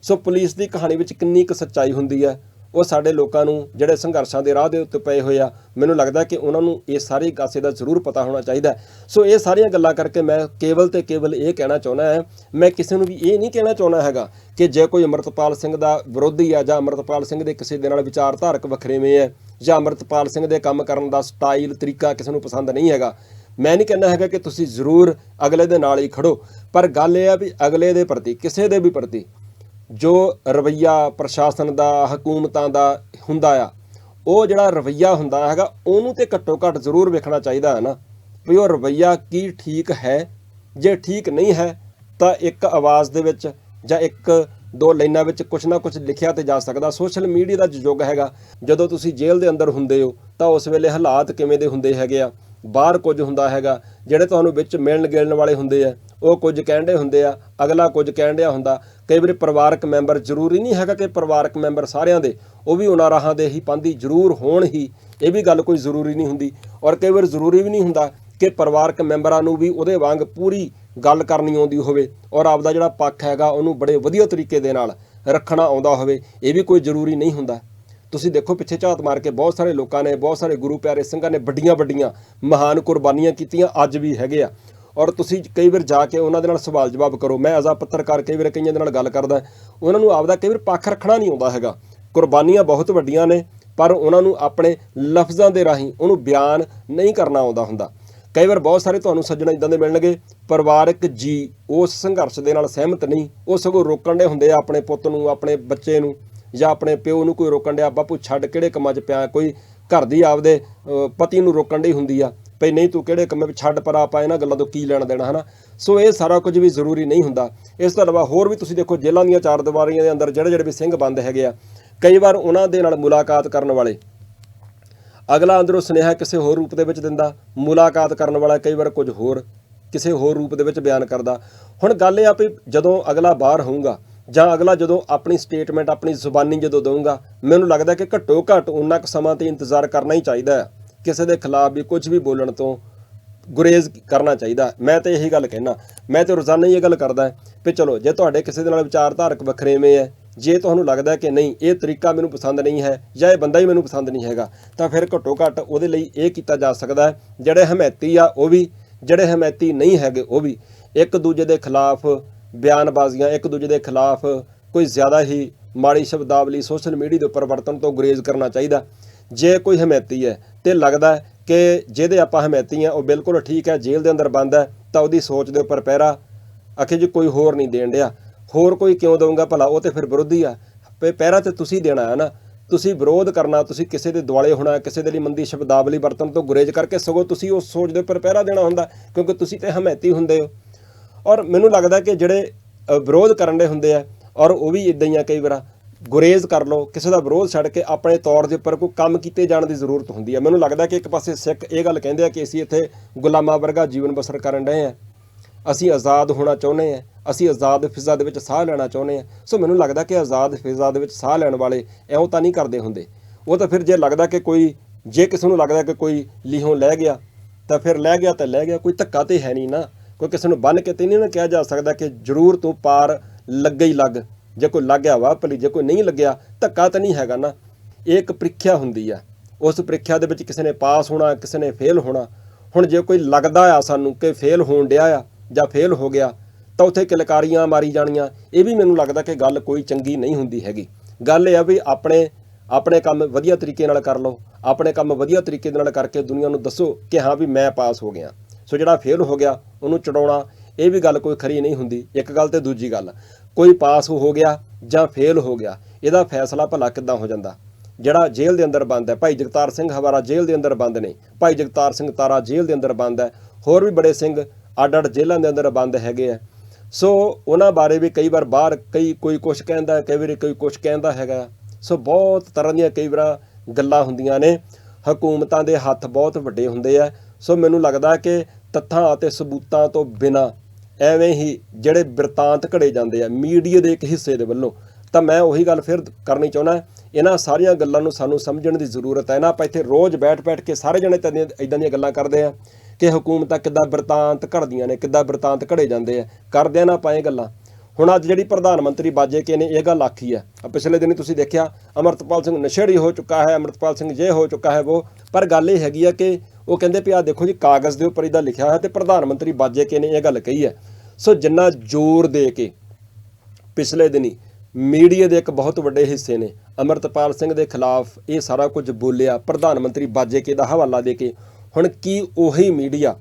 ਸੋ ਪੁਲਿਸ ਦੀ ਕਹਾਣੀ ਵਿੱਚ ਕਿੰਨੀ ਕੁ ਸੱਚਾਈ ਹੁੰਦੀ ਹੈ। ਉਹ ਸਾਡੇ ਲੋਕਾਂ ਨੂੰ ਜਿਹੜੇ ਸੰਘਰਸ਼ਾਂ ਦੇ ਰਾਹ ਦੇ ਉੱਤੇ ਪਏ ਹੋਏ ਆ, ਮੈਨੂੰ ਲੱਗਦਾ ਕਿ ਉਹਨਾਂ ਨੂੰ ਇਹ ਸਾਰੇ ਕਾਸੇ ਦਾ ਜ਼ਰੂਰ ਪਤਾ ਹੋਣਾ ਚਾਹੀਦਾ ਸੋ ਇਹ ਸਾਰੀਆਂ ਗੱਲਾਂ ਕਰਕੇ ਮੈਂ ਕੇਵਲ ਤੇ ਕੇਵਲ ਇਹ ਕਹਿਣਾ ਚਾਹੁੰਦਾ ਹੈ, ਮੈਂ ਕਿਸੇ ਨੂੰ ਵੀ ਇਹ ਨਹੀਂ ਕਹਿਣਾ ਚਾਹੁੰਦਾ ਹੈਗਾ ਕਿ ਜੇ ਕੋਈ ਅਮਰਤਪਾਲ ਸਿੰਘ ਦਾ ਵਿਰੋਧੀ ਆ ਜਾਂ ਅਮਰਤਪਾਲ ਸਿੰਘ ਦੇ ਕਿਸੇ ਦੇ ਨਾਲ ਵਿਚਾਰਧਾਰਕ ਵੱਖਰੇਵੇਂ ਹੈ ਜਾਂ ਅਮਰਤਪਾਲ ਸਿੰਘ ਦੇ ਕੰਮ ਕਰਨ ਦਾ ਸਟਾਈਲ, ਤਰੀਕਾ ਕਿਸੇ ਨੂੰ ਪਸੰਦ ਨਹੀਂ ਹੈਗਾ, ਮੈਂ ਨਹੀਂ ਕਹਿੰਦਾ ਹੈਗਾ ਕਿ ਤੁਸੀਂ ਜ਼ਰੂਰ ਅਗਲੇ ਦੇ ਨਾਲ ਹੀ ਖੜੋ। ਪਰ ਗੱਲ ਇਹ ਆ ਵੀ ਅਗਲੇ ਦੇ ਪ੍ਰਤੀ, ਕਿਸੇ ਦੇ ਵੀ ਪ੍ਰਤੀ ਜੋ ਰਵਈਆ ਪ੍ਰਸ਼ਾਸਨ ਦਾ, ਹਕੂਮਤਾਂ ਦਾ ਹੁੰਦਾ ਆ, ਉਹ ਜਿਹੜਾ ਰਵਈਆ ਹੁੰਦਾ ਹੈਗਾ, ਉਹਨੂੰ ਤੇ ਘੱਟੋ ਘੱਟ ਜ਼ਰੂਰ ਵੇਖਣਾ ਚਾਹੀਦਾ ਹੈ ਨਾ, ਵੀ ਉਹ ਰਵਈਆ ਕੀ ਠੀਕ ਹੈ। ਜੇ ਠੀਕ ਨਹੀਂ ਹੈ, ਤਾਂ ਇੱਕ ਆਵਾਜ਼ ਦੇ ਵਿੱਚ ਜਾਂ ਇੱਕ ਦੋ ਲਾਈਨਾਂ ਵਿੱਚ ਕੁਝ ਨਾ ਕੁਝ ਲਿਖਿਆ ਤੇ ਜਾ ਸਕਦਾ। ਸੋਸ਼ਲ ਮੀਡੀਆ ਦਾ ਯੁੱਗ ਹੈਗਾ, ਜਦੋਂ ਤੁਸੀਂ ਜੇਲ੍ਹ ਦੇ ਅੰਦਰ ਹੁੰਦੇ ਹੋ, ਤਾਂ ਉਸ ਵੇਲੇ ਹਾਲਾਤ ਕਿਵੇਂ ਦੇ ਹੁੰਦੇ ਹੈਗੇ ਆ? ਬਾਹਰ ਕੁਝ ਹੁੰਦਾ ਹੈਗਾ, ਜਿਹੜੇ ਤੁਹਾਨੂੰ ਵਿੱਚ ਮਿਲਣ ਗਿਲਣ ਵਾਲੇ ਹੁੰਦੇ ਆ ਉਹ ਕੁਝ ਕਹਿੰਦੇ ਹੁੰਦੇ ਆ, ਅਗਲਾ ਕੁਝ ਕਹਿਣ ਡਿਆ ਹੁੰਦਾ। ਕਈ ਵਾਰੀ ਪਰਿਵਾਰਕ ਮੈਂਬਰ ਜ਼ਰੂਰੀ ਨਹੀਂ ਹੈਗਾ ਕਿ ਪਰਿਵਾਰਕ ਮੈਂਬਰ ਸਾਰਿਆਂ ਦੇ, ਉਹ ਵੀ ਉਹਨਾਂ ਰਾਹਾਂ ਦੇ ਹੀ ਪਾਂਦੀ ਜ਼ਰੂਰ ਹੋਣ ਹੀ। ਇਹ ਵੀ ਗੱਲ ਕੋਈ ਜ਼ਰੂਰੀ ਨਹੀਂ ਹੁੰਦੀ। ਔਰ ਕਈ ਵਾਰ ਜ਼ਰੂਰੀ ਵੀ ਨਹੀਂ ਹੁੰਦਾ ਕਿ ਪਰਿਵਾਰਕ ਮੈਂਬਰਾਂ ਨੂੰ ਵੀ ਉਹਦੇ ਵਾਂਗ ਪੂਰੀ ਗੱਲ ਕਰਨੀ ਆਉਂਦੀ ਹੋਵੇ ਔਰ ਆਪਦਾ ਜਿਹੜਾ ਪੱਖ ਹੈਗਾ ਉਹਨੂੰ ਬੜੇ ਵਧੀਆ ਤਰੀਕੇ ਦੇ ਨਾਲ ਰੱਖਣਾ ਆਉਂਦਾ ਹੋਵੇ, ਇਹ ਵੀ ਕੋਈ ਜ਼ਰੂਰੀ ਨਹੀਂ ਹੁੰਦਾ। ਤੁਸੀਂ ਦੇਖੋ ਪਿੱਛੇ ਝਾਤ ਮਾਰ ਕੇ ਬਹੁਤ ਸਾਰੇ ਲੋਕਾਂ ਨੇ, ਬਹੁਤ ਸਾਰੇ ਗੁਰੂ ਪਿਆਰੇ ਸਿੰਘਾਂ ਨੇ ਵੱਡੀਆਂ ਵੱਡੀਆਂ ਮਹਾਨ ਕੁਰਬਾਨੀਆਂ ਕੀਤੀਆਂ, ਅੱਜ ਵੀ ਹੈਗੇ ਆ। ਔਰ ਤੁਸੀਂ ਕਈ ਵਾਰ ਜਾ ਕੇ ਉਹਨਾਂ ਦੇ ਨਾਲ ਸਵਾਲ ਜਵਾਬ ਕਰੋ। ਮੈਂ ਐਜ਼ ਆ ਪੱਤਰਕਾਰ ਕਈ ਵਾਰ ਕਈਆਂ ਦੇ ਨਾਲ ਗੱਲ ਕਰਦਾ। ਉਹਨਾਂ ਨੂੰ ਆਪਦਾ ਕਈ ਵਾਰ ਪੱਖ ਰੱਖਣਾ ਨਹੀਂ ਆਉਂਦਾ ਹੈਗਾ। ਕੁਰਬਾਨੀਆਂ ਬਹੁਤ ਵੱਡੀਆਂ ਨੇ, ਪਰ ਉਹਨਾਂ ਨੂੰ ਆਪਣੇ ਲਫ਼ਜ਼ਾਂ ਦੇ ਰਾਹੀਂ ਉਹਨੂੰ ਬਿਆਨ ਨਹੀਂ ਕਰਨਾ ਆਉਂਦਾ ਹੁੰਦਾ। ਕਈ ਵਾਰ ਬਹੁਤ ਸਾਰੇ ਤੁਹਾਨੂੰ ਸੱਜਣ ਇਦਾਂ ਦੇ ਮਿਲਣਗੇ, ਪਰਿਵਾਰਕ ਜੀ ਉਸ ਸੰਘਰਸ਼ ਦੇ ਨਾਲ ਸਹਿਮਤ ਨਹੀਂ। ਉਹ ਸਗੋਂ ਰੋਕਣ ਦੇ ਹੁੰਦੇ ਆ ਆਪਣੇ ਪੁੱਤ ਨੂੰ, ਆਪਣੇ ਬੱਚੇ ਨੂੰ ਜਾਂ ਆਪਣੇ ਪਿਓ ਨੂੰ ਕੋਈ ਰੋਕਣ ਡਿਆ, ਬਾਪੂ ਛੱਡ ਕਿਹੜੇ ਕੰਮਾਂ 'ਚ ਪਿਆ, ਕੋਈ ਘਰ ਦੀ ਆਪਦੇ ਪਤੀ ਨੂੰ ਰੋਕਣ ਦੀ ਹੁੰਦੀ ਆ। ਭਈ ਨਹੀਂ ਤੂੰ ਕਿਹੜੇ ਕੰਮੇ ਵਿੱਚ ਛੱਡ ਪਰ ਆਪਾਂ ਇਹਨਾਂ ਗੱਲਾਂ ਤੋਂ ਕੀ ਲੈਣ ਦੇਣਾ, ਹਨਾ? ਸੋ ਇਹ ਸਾਰਾ ਕੁਝ ਵੀ ਜ਼ਰੂਰੀ ਨਹੀਂ ਹੁੰਦਾ। ਇਸ ਤੋਂ ਇਲਾਵਾ ਹੋਰ ਵੀ ਤੁਸੀਂ ਦੇਖੋ, ਜੇਲ੍ਹਾਂ ਦੀਆਂ ਚਾਰ ਦੀਵਾਰੀਆਂ ਦੇ ਅੰਦਰ ਜਿਹੜੇ ਜਿਹੜੇ ਵੀ ਸਿੰਘ ਬੰਦ ਹੈਗੇ ਆ, ਕਈ ਵਾਰ ਉਹਨਾਂ ਦੇ ਨਾਲ ਮੁਲਾਕਾਤ ਕਰਨ ਵਾਲੇ। ਅਗਲਾ ਅੰਦਰੋਂ ਸੁਨੇਹਾ ਕਿਸੇ ਹੋਰ ਰੂਪ ਦੇ ਵਿੱਚ ਦਿੰਦਾ, ਮੁਲਾਕਾਤ ਕਰਨ ਵਾਲਾ ਕਈ ਵਾਰ ਕੁਝ ਹੋਰ, ਕਿਸੇ ਹੋਰ ਰੂਪ ਦੇ ਵਿੱਚ ਬਿਆਨ ਕਰਦਾ। ਹੁਣ ਗੱਲ ਇਹ ਆ ਵੀ ਜਦੋਂ ਅਗਲਾ ਬਾਹਰ ਹੋਊਗਾ, ਜਾਂ ਅਗਲਾ ਜਦੋਂ ਆਪਣੀ ਸਟੇਟਮੈਂਟ ਆਪਣੀ ਜ਼ੁਬਾਨੀ ਜਦੋਂ ਦਊਗਾ, ਮੈਨੂੰ ਲੱਗਦਾ ਕਿ ਘੱਟੋ ਘੱਟ ਉਨਾ ਕੁ ਸਮਾਂ ਤੇ ਇੰਤਜ਼ਾਰ ਕਰਨਾ ਹੀ ਚਾਹੀਦਾ ਹੈ। ਕਿਸੇ ਦੇ ਖਿਲਾਫ ਵੀ ਕੁਝ ਵੀ ਬੋਲਣ ਤੋਂ ਗੁਰੇਜ਼ ਕਰਨਾ ਚਾਹੀਦਾ। ਮੈਂ ਤੇ ਇਹੀ ਗੱਲ ਕਹਿਣਾ ਮੈਂ ਤੇ ਰੋਜ਼ਾਨਾ ਹੀ ਇਹ ਗੱਲ ਕਰਦਾ ਵੀ ਚਲੋ, ਜੇ ਤੁਹਾਡੇ ਕਿਸੇ ਦੇ ਨਾਲ ਵਿਚਾਰਧਾਰਕ ਵੱਖਰੇਵੇਂ ਹੈ, ਜੇ ਤੁਹਾਨੂੰ ਲੱਗਦਾ ਕਿ ਨਹੀਂ, ਇਹ ਤਰੀਕਾ ਮੈਨੂੰ ਪਸੰਦ ਨਹੀਂ ਹੈ ਜਾਂ ਇਹ ਬੰਦਾ ਹੀ ਮੈਨੂੰ ਪਸੰਦ ਨਹੀਂ ਹੈਗਾ, ਤਾਂ ਫਿਰ ਘੱਟੋ ਘੱਟ ਉਹਦੇ ਲਈ ਇਹ ਕੀਤਾ ਜਾ ਸਕਦਾ ਜਿਹੜੇ ਹਮਾਇਤੀ ਆ, ਉਹ ਵੀ, ਜਿਹੜੇ ਹਮਾਇਤੀ ਨਹੀਂ ਹੈਗੇ, ਉਹ ਵੀ। ਇੱਕ ਦੂਜੇ ਦੇ ਖਿਲਾਫ ਬਿਆਨਬਾਜ਼ੀਆਂ, ਇੱਕ ਦੂਜੇ ਦੇ ਖਿਲਾਫ ਕੋਈ ਜ਼ਿਆਦਾ ਹੀ ਮਾੜੀ ਸ਼ਬਦਾਵਲੀ ਸੋਸ਼ਲ ਮੀਡੀਆ ਦੇ ਉੱਪਰ ਵਰਤਣ ਤੋਂ ਗੁਰੇਜ਼ ਕਰਨਾ ਚਾਹੀਦਾ। ਜੇ ਕੋਈ ਹਮੈਤੀ ਹੈ ਤੇ ਲੱਗਦਾ ਕਿ ਜਿਹਦੇ ਆਪਾਂ ਹਮੈਤੀ ਆ ਉਹ ਬਿਲਕੁਲ ਠੀਕ ਹੈ, ਜੇਲ੍ਹ ਦੇ ਅੰਦਰ ਬੰਦ ਹੈ, ਤਾਂ ਉਹਦੀ ਸੋਚ ਦੇ ਉੱਪਰ ਪਹਿਰਾ ਆਖੇ ਜੀ ਕੋਈ ਹੋਰ ਨਹੀਂ ਦੇਣ ਡਿਆ। ਹੋਰ ਕੋਈ ਕਿਉਂ ਦਊਗਾ ਭਲਾ, ਉਹ ਤੇ ਫਿਰ ਵਿਰੋਧੀ ਆ। ਪੇ, ਪਹਿਰਾ ਤੇ ਤੁਸੀਂ ਦੇਣਾ ਹੈ ਨਾ। ਤੁਸੀਂ ਵਿਰੋਧ ਕਰਨਾ, ਤੁਸੀਂ ਕਿਸੇ ਦੇ ਦੁਆਲੇ ਹੋਣਾ, ਕਿਸੇ ਦੇ ਲਈ ਮੰਦੀ ਸ਼ਬਦਾਵਲੀ ਵਰਤਣ ਤੋਂ ਗੁਰੇਜ਼ ਕਰਕੇ ਸਗੋਂ ਤੁਸੀਂ ਉਸ ਸੋਚ ਦੇ ਉੱਪਰ ਪਹਿਰਾ ਦੇਣਾ ਹੁੰਦਾ, ਕਿਉਂਕਿ ਤੁਸੀਂ ਤੇ ਹਮੈਤੀ ਹੁੰਦੇ ਹੋ। ਔਰ ਮੈਨੂੰ ਲੱਗਦਾ ਕਿ ਜਿਹੜੇ ਵਿਰੋਧ ਕਰਨ ਦੇ ਹੁੰਦੇ ਆ, ਔਰ ਉਹ ਵੀ ਇਦਾਂ ਹੀ ਆ ਕਈ ਵਾਰ। ਗੁਰੇਜ਼ ਕਰ ਲਓ, ਕਿਸੇ ਦਾ ਵਿਰੋਧ ਛੱਡ ਕੇ ਆਪਣੇ ਤੌਰ ਦੇ ਉੱਪਰ ਕੋਈ ਕੰਮ ਕੀਤੇ ਜਾਣ ਦੀ ਜ਼ਰੂਰਤ ਹੁੰਦੀ ਹੈ। ਮੈਨੂੰ ਲੱਗਦਾ ਕਿ ਇੱਕ ਪਾਸੇ ਸਿੱਖ ਇਹ ਗੱਲ ਕਹਿੰਦੇ ਆ ਕਿ ਅਸੀਂ ਇੱਥੇ ਗੁਲਾਮਾਂ ਵਰਗਾ ਜੀਵਨ ਬਸਰ ਕਰਨ ਰਹੇ ਆ ਅਸੀਂ ਆਜ਼ਾਦ ਹੋਣਾ ਚਾਹੁੰਦੇ ਆ ਅਸੀਂ ਆਜ਼ਾਦ ਫਿਜ਼ਾ ਦੇ ਵਿੱਚ ਸਾਹ ਲੈਣਾ ਚਾਹੁੰਦੇ ਆ ਸੋ ਮੈਨੂੰ ਲੱਗਦਾ ਕਿ ਆਜ਼ਾਦ ਫਿਜ਼ਾ ਦੇ ਵਿੱਚ ਸਾਹ ਲੈਣ ਵਾਲੇ ਐਉਂ ਤਾਂ ਨਹੀਂ ਕਰਦੇ ਹੁੰਦੇ। ਉਹ ਤਾਂ ਫਿਰ ਜੇ ਲੱਗਦਾ ਕਿ ਕੋਈ, ਜੇ ਕਿਸੇ ਨੂੰ ਲੱਗਦਾ ਕਿ ਕੋਈ ਲੀਹੋਂ ਲੈ ਗਿਆ, ਤਾਂ ਫਿਰ ਲੈ ਗਿਆ ਤਾਂ ਲੈ ਗਿਆ, ਕੋਈ ਧੱਕਾ ਤੇ ਹੈ ਨਹੀਂ ਨਾ। ਕੋਈ ਕਿਸੇ ਨੂੰ ਬੰਨ ਕੇ ਤੇ ਨਹੀਂ ਨਾ ਕਿਹਾ ਜਾ ਸਕਦਾ ਕਿ ਜ਼ਰੂਰ ਤੂੰ ਪਾਰ ਲੱਗੇ ਹੀ ਲੱਗ। ਜੇ ਕੋਈ ਲੱਗ ਗਿਆ ਵਾ, ਭਲੀ ਜੇ ਕੋਈ ਨਹੀਂ ਲੱਗਿਆ, ਧੱਕਾ ਤਾਂ ਨਹੀਂ ਹੈਗਾ ਨਾ। ਇਹ ਇੱਕ ਪ੍ਰੀਖਿਆ ਹੁੰਦੀ ਆ। ਉਸ ਪ੍ਰੀਖਿਆ ਦੇ ਵਿੱਚ ਕਿਸੇ ਨੇ ਪਾਸ ਹੋਣਾ, ਕਿਸੇ ਨੇ ਫੇਲ ਹੋਣਾ। ਹੁਣ ਜੇ ਕੋਈ ਲੱਗਦਾ ਆ ਸਾਨੂੰ ਕਿ ਫੇਲ ਹੋਣ ਡਿਆ ਆ ਜਾਂ ਫੇਲ ਹੋ ਗਿਆ, ਤਾਂ ਉੱਥੇ ਕਿਲਕਾਰੀਆਂ ਮਾਰੀ ਜਾਣੀਆਂ। ਇਹ ਵੀ ਮੈਨੂੰ ਲੱਗਦਾ ਕਿ ਗੱਲ ਕੋਈ ਚੰਗੀ ਨਹੀਂ ਹੁੰਦੀ ਹੈਗੀ। ਗੱਲ ਇਹ ਆ ਵੀ ਆਪਣੇ ਆਪਣੇ ਕੰਮ ਵਧੀਆ ਤਰੀਕੇ ਨਾਲ ਕਰ ਲਓ। ਆਪਣੇ ਕੰਮ ਵਧੀਆ ਤਰੀਕੇ ਦੇ ਨਾਲ ਕਰਕੇ ਦੁਨੀਆ ਨੂੰ ਦੱਸੋ ਕਿ ਹਾਂ ਵੀ ਮੈਂ ਪਾਸ ਹੋ ਗਿਆ। ਸੋ ਜਿਹੜਾ ਫੇਲ ਹੋ ਗਿਆ, ਉਹਨੂੰ ਚੜਾਉਣਾ, ਇਹ ਵੀ ਗੱਲ ਕੋਈ ਖਰੀ ਨਹੀਂ ਹੁੰਦੀ। ਇੱਕ ਗੱਲ ਤੇ ਦੂਜੀ ਗੱਲ ਕੋਈ ਪਾਸ ਹੋ ਗਿਆ ਜਾਂ ਫੇਲ ਹੋ ਗਿਆ, ਇਹਦਾ ਫੈਸਲਾ ਭਲਾ ਕਿੱਦਾਂ ਹੋ ਜਾਂਦਾ? ਜਿਹੜਾ ਜੇਲ੍ਹ ਦੇ ਅੰਦਰ ਬੰਦ ਹੈ, ਭਾਈ ਜਗਤਾਰ ਸਿੰਘ ਹਵਾਰਾ ਜੇਲ੍ਹ ਦੇ ਅੰਦਰ ਬੰਦ ਨੇ, ਭਾਈ ਜਗਤਾਰ ਸਿੰਘ ਤਾਰਾ ਜੇਲ੍ਹ ਦੇ ਅੰਦਰ ਬੰਦ ਹੈ, ਹੋਰ ਵੀ ਬੜੇ ਸਿੰਘ ਅੱਡ ਅੱਡ ਜੇਲ੍ਹਾਂ ਦੇ ਅੰਦਰ ਬੰਦ ਹੈਗੇ ਆ। ਸੋ ਉਹਨਾਂ ਬਾਰੇ ਵੀ ਕਈ ਵਾਰ ਬਾਹਰ ਕਈ, ਕੋਈ ਕੁਝ ਕਹਿੰਦਾ, ਕਈ ਵਾਰੀ ਕੋਈ ਕੁਝ ਕਹਿੰਦਾ ਹੈਗਾ। ਸੋ ਬਹੁਤ ਤਰ੍ਹਾਂ ਦੀਆਂ ਕਈ ਵਾਰ ਗੱਲਾਂ ਹੁੰਦੀਆਂ ਨੇ। ਹਕੂਮਤਾਂ ਦੇ ਹੱਥ ਬਹੁਤ ਵੱਡੇ ਹੁੰਦੇ ਆ। ਸੋ ਮੈਨੂੰ ਲੱਗਦਾ ਕਿ ਤੱਥਾਂ ਅਤੇ ਸਬੂਤਾਂ ਤੋਂ ਬਿਨਾ ਐਵੇਂ ਹੀ ਜਿਹੜੇ ਬਿਰਤਾਂਤ ਘੜੇ ਜਾਂਦੇ ਆ, ਮੀਡੀਆ ਦੇ ਇੱਕ ਹਿੱਸੇ ਦੇ ਵੱਲੋਂ। ਤਾਂ ਮੈਂ ਉਹੀ ਗੱਲ ਫਿਰ ਕਰਨੀ ਚਾਹੁੰਦਾ ਇਹਨਾਂ ਸਾਰੀਆਂ ਗੱਲਾਂ ਨੂੰ ਸਾਨੂੰ ਸਮਝਣ ਦੀ ਜ਼ਰੂਰਤ ਹੈ ਨਾ। ਆਪਾਂ ਇੱਥੇ ਰੋਜ਼ ਬੈਠ-ਬੈਠ ਕੇ ਸਾਰੇ ਜਣੇ ਤਾਂ ਇਦਾਂ ਦੀਆਂ ਗੱਲਾਂ ਕਰਦੇ ਆ ਕਿ ਹਕੂਮਤਾਂ ਕਿੱਦਾਂ ਬਿਰਤਾਂਤ ਘੜਦੀਆਂ ਨੇ, ਕਿੱਦਾਂ ਬਿਰਤਾਂਤ ਘੜੇ ਜਾਂਦੇ ਆ। ਕਰਦੇ ਆ ਨਾ ਆਪਾਂ ਇਹ ਗੱਲਾਂ। ਹੁਣ ਅੱਜ ਜਿਹੜੀ ਪ੍ਰਧਾਨ ਮੰਤਰੀ ਬਾਜੇ ਕੇ ਨੇ ਇਹ ਗੱਲ ਆਖੀ ਹੈ ਆ ਪਿਛਲੇ ਦਿਨੀ ਤੁਸੀਂ ਦੇਖਿਆ, ਅਮਰਤਪਾਲ ਸਿੰਘ ਨਸ਼ੇੜੀ ਹੋ ਚੁੱਕਾ ਹੈ, ਅਮਰਤਪਾਲ ਸਿੰਘ ਜੇ ਹੋ ਚੁੱਕਾ ਹੈ ਉਹ ਪਰ ਗੱਲ ਇਹ ਹੈਗੀ ਆ ਕਿ ਉਹ ਕਹਿੰਦੇ ਵੀ ਆ ਦੇਖੋ ਜੀ, ਕਾਗਜ਼ ਦੇ ਉੱਪਰ ਇਹਦਾ ਲਿਖਿਆ ਹੋਇਆ ਤੇ ਪ੍ਰਧਾਨ ਮੰਤਰੀ ਬਾਜੇ ਕੇ ਨੇ ਇਹ ਗੱਲ ਕਹੀ ਹੈ। ਸੋ ਜਿੰਨਾ ਜ਼ੋਰ ਦੇ ਕੇ ਪਿਛਲੇ ਦਿਨੀ ਮੀਡੀਆ ਦੇ ਇੱਕ ਬਹੁਤ ਵੱਡੇ ਹਿੱਸੇ ਨੇ, ਅਮਰਤਪਾਲ ਸਿੰਘ ਦੇ ਖਿਲਾਫ ਇਹ ਸਾਰਾ ਕੁਝ ਬੋਲਿਆ, ਪ੍ਰਧਾਨ ਮੰਤਰੀ ਬਾਜੇ ਕੇ ਦਾ ਹਵਾਲਾ ਦੇ ਕੇ, ਹੁਣ ਕੀ ਉਹੀ ਮੀਡੀਆ,